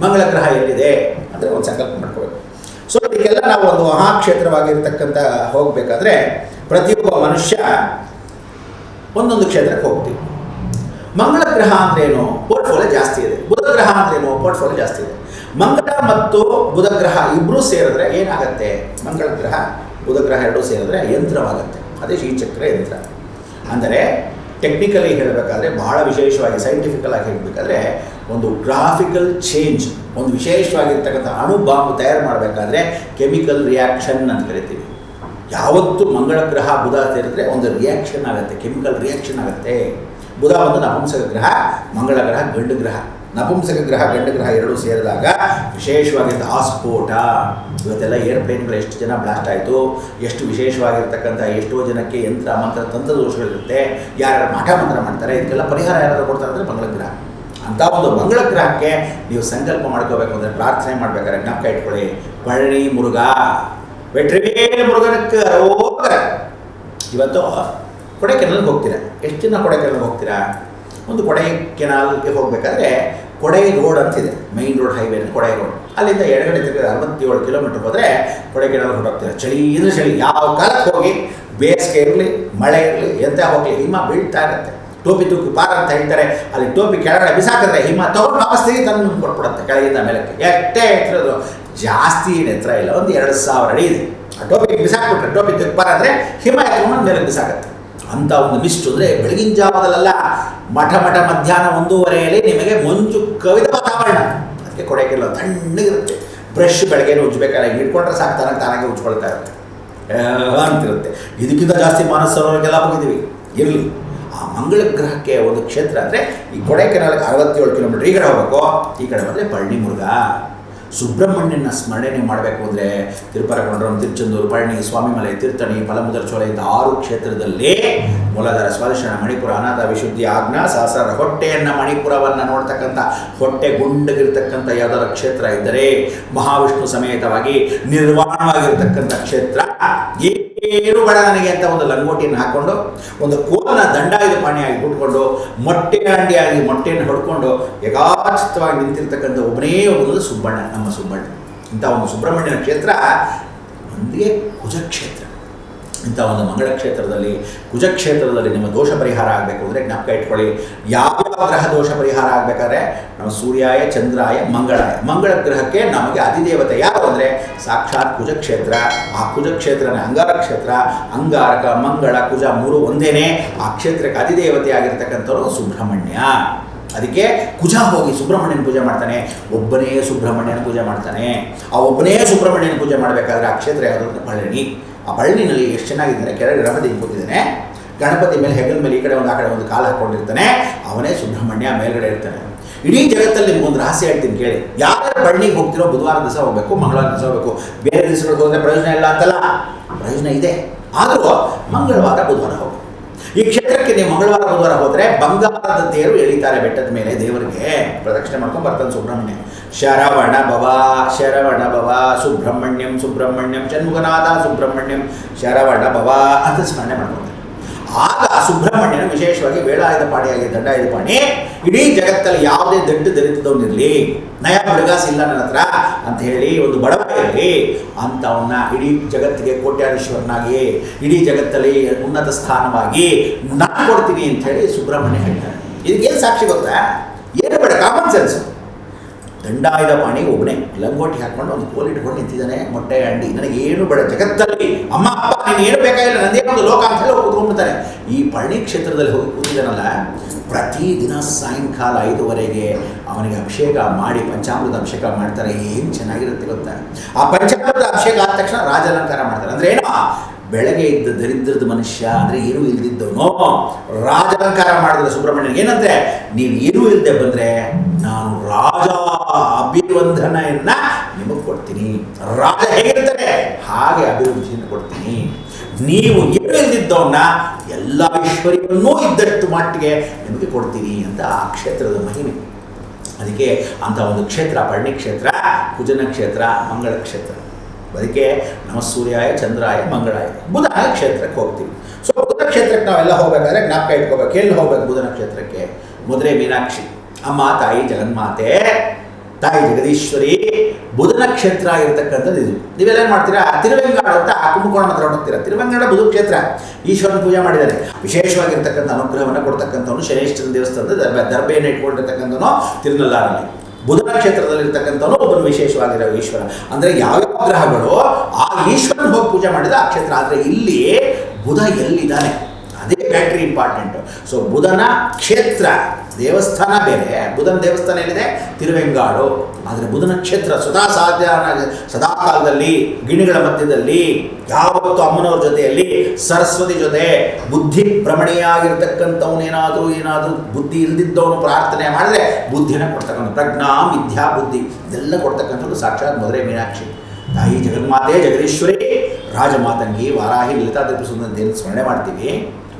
ಮಂಗಳ ಗ್ರಹ ಎಲ್ಲಿದೆ? ಅಂದರೆ ಒಂದು ಸಂಕಲ್ಪ ಮಾಡ್ಕೋಬೇಕು. ಸೊ ಅದಕ್ಕೆಲ್ಲ ನಾವು ಒಂದು ಮಹಾಕ್ಷೇತ್ರವಾಗಿರ್ತಕ್ಕಂಥ ಹೋಗಬೇಕಾದ್ರೆ ಪ್ರತಿಯೊಬ್ಬ ಮನುಷ್ಯ ಒಂದೊಂದು ಕ್ಷೇತ್ರಕ್ಕೆ ಹೋಗ್ತೀವಿ. ಮಂಗಳ ಗ್ರಹ ಅಂದ್ರೇನು ಪೋರ್ಟ್ಫೋಲಿಯೋ ಜಾಸ್ತಿ ಇದೆ. ಬುಧ ಗ್ರಹ ಅಂದ್ರೇನು ಪೋರ್ಟ್ಫೋಲಿಯೋ ಜಾಸ್ತಿ ಇದೆ. ಮಂಗಳ ಮತ್ತು ಬುಧ ಗ್ರಹ ಇಬ್ಬರೂ ಸೇರಿದ್ರೆ ಏನಾಗುತ್ತೆ? ಮಂಗಳ ಗ್ರಹ ಬುಧ ಗ್ರಹ ಎರಡೂ ಸೇರಿದ್ರೆ ಯಂತ್ರವಾಗುತ್ತೆ. ಅದೇ ಶ್ರೀಚಕ್ರ ಯಂತ್ರ. ಅಂದರೆ ಟೆಕ್ನಿಕಲಿ ಹೇಳಬೇಕಾದ್ರೆ ಬಹಳ ವಿಶೇಷವಾಗಿ ಸೈಂಟಿಫಿಕಲ್ ಆಗಿ ಹೇಳಬೇಕಾದ್ರೆ ಒಂದು ಗ್ರಾಫಿಕಲ್ ಚೇಂಜ್ ಒಂದು ವಿಶೇಷವಾಗಿರ್ತಕ್ಕಂಥ ಅಣು ಬಾಂಬ್ ತಯಾರು ಮಾಡಬೇಕಾದ್ರೆ ಕೆಮಿಕಲ್ ರಿಯಾಕ್ಷನ್ ಅಂತ ಕರಿತೀವಿ. ಯಾವತ್ತು ಮಂಗಳ ಗ್ರಹ ಬುಧ ಸೇರಿದ್ರೆ ಒಂದು ರಿಯಾಕ್ಷನ್ ಆಗುತ್ತೆ ಕೆಮಿಕಲ್ ರಿಯಾಕ್ಷನ್ ಆಗುತ್ತೆ. ಬುಧ ಒಂದು ನಪುಂಸಕ ಗ್ರಹ, ಮಂಗಳ ಗ್ರಹ, ಗಂಡು ಗ್ರಹ. ನಪುಂಸಕ ಗ್ರಹ, ಗಂಡು ಗ್ರಹ ಎರಡೂ ಸೇರಿದಾಗ ವಿಶೇಷವಾಗಿದ್ದ ಆಸ್ಫೋಟ. ಇವತ್ತೆಲ್ಲ ಏರ್ಪ್ಲೇನ್ಗಳು ಎಷ್ಟು ಜನ ಬ್ಲಾಸ್ಟ್ ಆಯಿತು, ಎಷ್ಟು ವಿಶೇಷವಾಗಿರ್ತಕ್ಕಂಥ ಎಷ್ಟೋ ಜನಕ್ಕೆ ಯಂತ್ರ, ಮಂತ್ರ, ತಂತ್ರ ದೋಷಗಳಿರುತ್ತೆ. ಯಾರ್ಯಾರು ಮಠ ಮಂತ್ರ ಮಾಡ್ತಾರೆ, ಇದಕ್ಕೆಲ್ಲ ಪರಿಹಾರ ಯಾರಾದರೂ ಕೊಡ್ತಾರೆ ಅಂದರೆ ಮಂಗಳ ಗ್ರಹ. ಅಂಥ ಒಂದು ಮಂಗಳ ಗ್ರಹಕ್ಕೆ ನೀವು ಸಂಕಲ್ಪ ಮಾಡ್ಕೋಬೇಕು ಅಂದರೆ ಪ್ರಾರ್ಥನೆ ಮಾಡ್ಬೇಕಾದ್ರೆ ಜ್ಞಾಪಕ ಇಟ್ಕೊಳ್ಳಿ. ಪಳ್ಳಿ ಮುರುಘಾ. ವೆಟ್ರಿವೇಲ್ ಮುರುಗನಕ್ಕೆ ಅರೋಗರ ಇವತ್ತು ಕೊಡೆಕೆನಲ್ಗೆ ಹೋಗ್ತೀರಾ? ಎಷ್ಟು ಜನ ಕೊಡೆಕೆನಲ್ಗೆ ಹೋಗ್ತೀರಾ? ಒಂದು ಕೊಡೈಕೆನಾಲ್ಗೆ ಹೋಗಬೇಕಾದ್ರೆ ಕೊಡೈ ರೋಡ್ ಅಂತಿದೆ main road highway Kodai road. ಅಲ್ಲಿಂದ ಎಡಗಡೆ ತಿರುಗಿ ಅರವತ್ತೇಳು ಕಿಲೋಮೀಟರ್ ಹೋದರೆ ಕೊಡೆಕೆನಾಲ್ ಹೋಗ್ತೀರಾ? ಚಳಿ ಇದ್ರೆ ಚಳಿ, ಯಾವ ಕಾಲಕ್ಕೆ ಹೋಗಿ? ಬೇಸಿಗೆ ಇರಲಿ, ಮಳೆ ಇರಲಿ, ಎಂತ ಹೋಗಲಿ, ಹಿಮ ಬೀಳ್ತಾ ಇರುತ್ತೆ. ಟೋಪಿ ತೂಕಿ ಪಾರ ಅಂತ ಹೇಳ್ತಾರೆ. ಅಲ್ಲಿ ಟೋಪಿ ಕೆಳಗಡೆ ಬಿಸಾಕಿದ್ರೆ ಹಿಮ ತಗೊಂಡು ವಾಪಸ್ ತೆಗಿ ತಂದು ಕೊಟ್ಬಿಡುತ್ತೆ, ಕೆಳಗಿಂದ ಮೇಲಕ್ಕೆ. ಎಷ್ಟೇ ಎತ್ತರದು ಜಾಸ್ತಿ ಏನು ಎತ್ತರ ಇಲ್ಲ. ಒಂದು ಎರಡು ಸಾವಿರ ಅಡಿ ಇದೆ. ಆ ಟೋಪಿ ಬಿಸಾಕ್ಬಿಟ್ರೆ ಟೋಪಿ ತೂಕಿ ಪಾರ ಅಂದರೆ ಹಿಮ ಎತ್ಕೊಂಡು ಮೇಲೆ ಬಿಸಾಕತ್ತೆ. ಅಂತ ಒಂದು ಮಿಸ್ಟ್ ಅಂದರೆ ಬೆಳಗಿನ ಜಾವದಲ್ಲೆಲ್ಲ ಮಠ ಮಠ ಮಧ್ಯಾಹ್ನ ಒಂದೂವರೆಯಲ್ಲಿ ನಿಮಗೆ ಮಂಜು ಕವಿದ ವಾತಾವರಣ. ಅದಕ್ಕೆ ಕೊಡೆಗೆಲ್ಲ ತಣ್ಣಗಿರುತ್ತೆ. ಬ್ರಷ್ ಬೆಳಗ್ಗೆ ಉಜ್ಬೇಕಾದ್ರೆ ಹಿಡ್ಕೊಂಡ್ರೆ ಸಾಕು ತಾನಾಗಿ ತಾನಾಗೆ ಉಜ್ಕೊಳ್ತಾ ಇರುತ್ತೆ. ಅಂತಿರುತ್ತೆ. ಇದಕ್ಕಿಂತ ಜಾಸ್ತಿ ಮಾನಸ ಹೋಗಿದ್ದೀವಿ. ಇರಲಿ. ಆ ಮಂಗಳ ಗ್ರಹಕ್ಕೆ ಒಂದು ಕ್ಷೇತ್ರ ಅಂದರೆ ಈ ಕೊಡೈಕೆನಾಲ್ಗೆ ಅರವತ್ತೇಳು ಕಿಲೋಮೀಟರ್ ಈ ಕಡೆ ಹೋಗಬೇಕು, ಈ ಕಡೆ ಬಂದರೆ ಬಳ್ಳಿ ಮುರುಘ ಸುಬ್ರಹ್ಮಣ್ಯನ ಸ್ಮರಣೆ ಮಾಡಬೇಕು ಅಂದರೆ ತಿರುಪರಗೊಂಡ್ರಂ, ತಿರುಚೆಂದೂರು, ಪಳನಿ, ಸ್ವಾಮಿಮಲೆ ತೀರ್ಥಣಿ ಫಲಮುದರ ಚೋಳ ಇಂಥ ಆರು ಕ್ಷೇತ್ರದಲ್ಲಿ ಮೂಲಧಾರ ಸ್ವಾದರ್ಶನ ಮಣಿಪುರ ಅನಾಥ ವಿಶುದ್ಧಿ ಆಜ್ಞಾ ಸಹಸ್ರ ಹೊಟ್ಟೆಯನ್ನು ಮಣಿಪುರವನ್ನು ನೋಡ್ತಕ್ಕಂಥ ಹೊಟ್ಟೆ ಗುಂಡಗಿರ್ತಕ್ಕಂಥ ಯಾವುದಾದ್ರು ಕ್ಷೇತ್ರ ಇದ್ದರೆ ಮಹಾವಿಷ್ಣು ಸಮೇತವಾಗಿ ನಿರ್ವಾಣವಾಗಿರ್ತಕ್ಕಂಥ ಕ್ಷೇತ್ರ ಏನು ಬೇಡ ನನಗೆ ಅಂತ ಒಂದು ಲಂಗೋಟಿಯನ್ನು ಹಾಕ್ಕೊಂಡು ಒಂದು ಕೋಲನ ದಂಡಾಯುಧ ಪಾಣಿಯಾಗಿ ಕುಟ್ಕೊಂಡು ಮೊಟ್ಟೆ ಅಂಡಿಯಾಗಿ ಮೊಟ್ಟೆಯನ್ನು ಹೊಡ್ಕೊಂಡು ಯಥಾಚಿತವಾಗಿ ನಿಂತಿರ್ತಕ್ಕಂಥ ಒಬ್ಬನೇ ಒಬ್ಬರು ಸುಬ್ಬಣ್ಣ, ನಮ್ಮ ಸುಬ್ಬಣ್ಣ. ಇಂಥ ಒಂದು ಸುಬ್ರಹ್ಮಣ್ಯನ ಕ್ಷೇತ್ರ ಒಂದೇ ಕುಜಕ್ಷೇತ್ರ ಇಂಥ ಒಂದು ಮಂಗಳ ಕ್ಷೇತ್ರದಲ್ಲಿ ಕುಜಕ್ಷೇತ್ರದಲ್ಲಿ ನಿಮ್ಮ ದೋಷ ಪರಿಹಾರ ಆಗಬೇಕು ಅಂದರೆ ಜ್ಞಾಪಕ ಇಟ್ಕೊಳ್ಳಿ. ಯಾವ ಗ್ರಹ ದೋಷ ಪರಿಹಾರ ಆಗಬೇಕಾದ್ರೆ ನಮ್ಮ ಸೂರ್ಯಾಯ, ಚಂದ್ರಾಯ, ಮಂಗಳಾಯ. ಮಂಗಳ ಗ್ರಹಕ್ಕೆ ನಮಗೆ ಅಧಿದೇವತೆ ಯಾರು ಅಂದರೆ ಸಾಕ್ಷಾತ್ ಕುಜಕ್ಷೇತ್ರ. ಆ ಕುಜಕ್ಷೇತ್ರನೇ ಅಂಗಾರ ಕ್ಷೇತ್ರ, ಅಂಗಾರಕ, ಮಂಗಳ, ಕುಜ ಮೂರು ಒಂದೇನೆ. ಆ ಕ್ಷೇತ್ರಕ್ಕೆ ಅಧಿದೇವತೆ ಆಗಿರ್ತಕ್ಕಂಥವ್ರು ಸುಬ್ರಹ್ಮಣ್ಯ. ಅದಕ್ಕೆ ಕುಜ ಹೋಗಿ ಸುಬ್ರಹ್ಮಣ್ಯನ ಪೂಜೆ ಮಾಡ್ತಾನೆ. ಒಬ್ಬನೇ ಸುಬ್ರಹ್ಮಣ್ಯನ ಪೂಜೆ ಮಾಡ್ತಾನೆ. ಆ ಒಬ್ಬನೇ ಸುಬ್ರಹ್ಮಣ್ಯನ ಪೂಜೆ ಮಾಡಬೇಕಾದ್ರೆ ಆ ಕ್ಷೇತ್ರ ಯಾವುದು ಅಂತ ಪಳನಿ. ಆ ಬಳ್ಳಿನಲ್ಲಿ ಎಷ್ಟು ಚೆನ್ನಾಗಿದ್ದಾನೆ ಕೆಳಗೆ ಗಣಪತಿ ಕೂತಿದ್ದಾನೆ. ಗಣಪತಿ ಮೇಲೆ ಹೆಗಲ ಮೇಲೆ ಈ ಕಡೆ ಒಂದು, ಆ ಕಡೆ ಒಂದು ಕಾಲು ಹಾಕೊಂಡಿರ್ತಾನೆ. ಅವನೇ ಸುಬ್ರಹ್ಮಣ್ಯ ಮೇಲ್ಗಡೆ ಇರ್ತಾನೆ. ಇಡೀ ಜಗತ್ತಲ್ಲಿ ನಿಮ್ಗೊಂದು ರಹಸ್ಯ ಹೇಳ್ತೀನಿ ಕೇಳಿ. ಯಾರು ಬಳ್ಳಿಗೆ ಹೋಗ್ತಿರೋ ಬುಧವಾರ ದಿವಸ ಹೋಗ್ಬೇಕು, ಮಂಗಳವಾರ ದಿವಸ ಹೋಗಬೇಕು. ಬೇರೆ ದಿವಸಗಳಿಗೆ ಹೋದ್ರೆ ಪ್ರಯೋಜನ ಇಲ್ಲ ಅಂತಲ್ಲ? ಪ್ರಯೋಜನ ಇದೆ. ಆದರೂ ಮಂಗಳವಾರ ಬುಧವಾರ ಹೋಗ್ಬೇಕು. ಈ ಕ್ಷೇತ್ರಕ್ಕೆ ನೀವು ಮಂಗಳವಾರ ಬುಧವಾರ ಹೋದರೆ ಬಂಗಾರದ ತೇರು ಎಳಿತಾರೆ ಬೆಟ್ಟದ ಮೇಲೆ ದೇವರಿಗೆ. ಪ್ರದಕ್ಷಿಣೆ ಮಾಡ್ಕೊಂಡು ಬರ್ತಾನೆ ಸುಬ್ರಹ್ಮಣ್ಯ. ಶರವಣ ಭವ ಶರವಣ ಭವ, ಸುಬ್ರಹ್ಮಣ್ಯಂ ಸುಬ್ರಹ್ಮಣ್ಯಂ, ಷಣ್ಮುಖನಾಥ ಸುಬ್ರಹ್ಮಣ್ಯಂ, ಶರವಣ ಭವ ಅಂತ ಸ್ಮರಣೆ ಮಾಡ್ಕೊಂತಾರೆ ಆಗ ಸುಬ್ರಹ್ಮಣ್ಯನ ವಿಶೇಷವಾಗಿ ವೇಳಾಯುಧ ಪಾಣಿಯಾಗಿ ದಂಡಾಯುಧ ಪಾಣಿ ಇಡೀ ಜಗತ್ತಲ್ಲಿ ಯಾವುದೇ ದಡ್ಡ ದರಿತದವನಿರಲಿ ನಯ ಬಡಗಾಸ್ ಇಲ್ಲ ನನ್ನ ಹತ್ರ ಅಂತ ಹೇಳಿ ಒಂದು ಬಡವ ಇರಲಿ ಅಂಥವನ್ನ ಇಡೀ ಜಗತ್ತಿಗೆ ಕೋಟ್ಯಾಧೀಶ್ವರನಾಗಿ ಇಡೀ ಜಗತ್ತಲ್ಲಿ ಉನ್ನತ ಸ್ಥಾನವಾಗಿ ನಾನು ಕೊಡ್ತೀನಿ ಅಂತ ಹೇಳಿ ಸುಬ್ರಹ್ಮಣ್ಯ ಹೇಳ್ತಾರೆ. ಏನು ಸಾಕ್ಷಿ ಗೊತ್ತಾ? ಏನು ಬೇಡ ಕಾಮನ್ ಸೆನ್ಸ್ ದಂಡಾಯುಧ ಪಾಣಿ ಒಬ್ಬನೇ. ಲಂಗೋಟಿ ಹಾಕೊಂಡು ಒಂದು ಕೋಲ್ ಇಟ್ಕೊಂಡು ನಿಂತಿದ್ದಾನೆ. ಮೊಟ್ಟೆ, ಅಂಡಿ. ನನಗೆ ಏನು ಬೇಡ. ಜಗತ್ತಲ್ಲಿ ಅಮ್ಮ, ಅಪ್ಪ, ನೀನು ಏನು ಬೇಕಾಗಿಲ್ಲ ನಂದೇ ಒಂದು ಲೋಕ ಅಂತ ಹೇಳಿ ಕೂತ್ಕೊಂಡ್ಬಿಡ್ತಾರೆ ಈ ಪಳನಿ ಕ್ಷೇತ್ರದಲ್ಲಿ ಹೋಗಿ ಕೂತಿದ್ದಾನಲ್ಲ ಪ್ರತಿದಿನ ಸಾಯಂಕಾಲ ಐದುವರೆಗೆ ಅವನಿಗೆ ಅಭಿಷೇಕ ಮಾಡಿ, ಪಂಚಾಮೃತ ಅಭಿಷೇಕ ಮಾಡ್ತಾರೆ. ಏನು ಚೆನ್ನಾಗಿರುತ್ತೆ ಗೊತ್ತಾ? ಆ ಪಂಚಾಮೃತ ಅಭಿಷೇಕ ಆದ ತಕ್ಷಣ ರಾಜಾಲಂಕಾರ ಮಾಡ್ತಾರೆ. ಅಂದ್ರೆ ಏನು? ಬೆಳಗ್ಗೆ ಇದ್ದ ದರಿದ್ರದ ಮನುಷ್ಯ ಅಂದ್ರೆ ಏನೂ ಇಲ್ದಿದ್ದವನು ರಾಜಾಲಂಕಾರ ಮಾಡಿದ್ರೆ ಸುಬ್ರಹ್ಮಣ್ಯನಿಗೆ ಏನಂದ್ರೆ ನೀವು ಏನೂ ಇಲ್ಲದೆ ಬಂದ್ರೆ ನಾನು ರಾಜ ಅಭಿವಂದನೆಯನ್ನ ನಿಮಗೆ ಕೊಡ್ತೀನಿ. ರಾಜ ಹೇಗಿರ್ತಾರೆ? ಹಾಗೆ ಅಭಿವೃದ್ಧಿಯನ್ನು ಕೊಡ್ತೀನಿ. ನೀವು ಏನು ಇಲ್ದಿದ್ದವನ್ನ ಎಲ್ಲ ಐಶ್ವರ್ಯವನ್ನೂ ಇದ್ದಷ್ಟು ಮಟ್ಟಿಗೆ ನಿಮಗೆ ಕೊಡ್ತೀನಿ ಅಂತ ಆ ಕ್ಷೇತ್ರದ ಮಹಿಮೆ. ಅದಕ್ಕೆ ಅಂತ ಒಂದು ಕ್ಷೇತ್ರ ಪರ್ಣಿ ಕ್ಷೇತ್ರ, ಕುಜನ ಕ್ಷೇತ್ರ, ಮಂಗಳ ಕ್ಷೇತ್ರ. ಅದಕ್ಕೆ ನಮ ಸೂರ್ಯಾಯ, ಚಂದ್ರಾಯ, ಮಂಗಳಾಯ. ಬುಧನ ಕ್ಷೇತ್ರಕ್ಕೆ ಹೋಗ್ತೀವಿ. ಸೊ ಬುಧ ಕ್ಷೇತ್ರಕ್ಕೆ ನಾವೆಲ್ಲ ಹೋಗ್ಬೇಕಾದ್ರೆ ಜ್ಞಾಪಕ ಇಟ್ಕೋಬೇಕು. ಎಲ್ಲಿ ಹೋಗ್ಬೇಕು ಬುಧನ ಕ್ಷೇತ್ರಕ್ಕೆ? ಮುದ್ರೆ ಮೀನಾಕ್ಷಿ. ಅಮ್ಮ, ತಾಯಿ, ಜಗನ್ಮಾತೆ. ತಾಯಿ ಜಗದೀಶ್ವರಿ ಬುಧನ ಕ್ಷೇತ್ರ ಇರತಕ್ಕಂಥದ್ದು ಇದು. ನೀವೆಲ್ಲ ಮಾಡ್ತೀರಾ? ತಿರುವೆಂಗಾಡು ಅಂತ ಕುಂಭಕೋಣ ಹತ್ರ ಹೋಗ್ತೀರಾ ತಿರುವೆಂಗಾಡ ಬುಧ ಕ್ಷೇತ್ರ. ಈಶ್ವರನ ಪೂಜೆ ಮಾಡಿದ್ದಾರೆ. ವಿಶೇಷವಾಗಿರ್ತಕ್ಕಂಥ ಅನುಗ್ರಹವನ್ನು ಕೊಡ್ತಕ್ಕಂಥವನು ಶನೇಶ್ವರನ ದೇವಸ್ಥಾನದ ದರ್ಬ ದರ್ಬೆಯನ್ನು ಇಟ್ಕೊಂಡಿರ್ತಕ್ಕಂಥವನು ತಿರುನಲ್ಲಾರಲ್ಲಿ ಬುಧನ ಕ್ಷೇತ್ರದಲ್ಲಿರ್ತಕ್ಕಂಥವನು ಒಬ್ಬನು ವಿಶೇಷವಾಗಿರೋ ಈಶ್ವರ. ಅಂದರೆ ಯಾವ್ಯಾವ ಗ್ರಹಗಳು ಆ ಈಶ್ವರನ ಹೋಗಿ ಪೂಜೆ ಮಾಡಿದ ಆ ಕ್ಷೇತ್ರ. ಆದರೆ ಇಲ್ಲಿ ಬುಧ ಎಲ್ಲಿದ್ದಾನೆ? ಅದೇ ಬ್ಯಾಟ್ರಿ ಇಂಪಾರ್ಟೆಂಟ್ ಸೊ ಬುಧನ ಕ್ಷೇತ್ರ. ದೇವಸ್ಥಾನ ಬೇರೆ, ಬುಧನ ದೇವಸ್ಥಾನ ಏನಿದೆ? ತಿರುವೆಂಗಾಡು. ಆದರೆ ಬುಧನ ಕ್ಷೇತ್ರ ಸದಾ ಸಾಧ್ಯ ಸದಾ ಕಾಲದಲ್ಲಿ ಗಿಣಿಗಳ ಮಧ್ಯದಲ್ಲಿ, ಯಾವತ್ತು ಅಮ್ಮನವ್ರ ಜೊತೆಯಲ್ಲಿ, ಸರಸ್ವತಿ ಜೊತೆ, ಬುದ್ಧಿ ಭ್ರಮಣೆಯಾಗಿರ್ತಕ್ಕಂಥವನೇನಾದರೂ ಏನಾದರೂ ಬುದ್ಧಿ ಇಲ್ದಿದ್ದವನು ಪ್ರಾರ್ಥನೆ ಮಾಡಿದ್ರೆ ಬುದ್ಧಿನ ಕೊಡ್ತಕ್ಕಂಥ ಪ್ರಜ್ಞಾ, ವಿದ್ಯಾ, ಬುದ್ಧಿ, ಇದೆಲ್ಲ ಕೊಡ್ತಕ್ಕಂಥದ್ದು ಸಾಕ್ಷಾತ್ ಮೊದಲೇ ಮೀನಾಕ್ಷಿ. ತಾಯಿ ಜಗನ್ಮಾತೆ, ಜಗದೀಶ್ವರಿ, ರಾಜಮಾತಂಗಿ, ವಾರಾಹಿ ಲಲಿತಾದೇವಿ ಸುಂದರ ಸ್ಮರಣೆ ಮಾಡ್ತೀವಿ.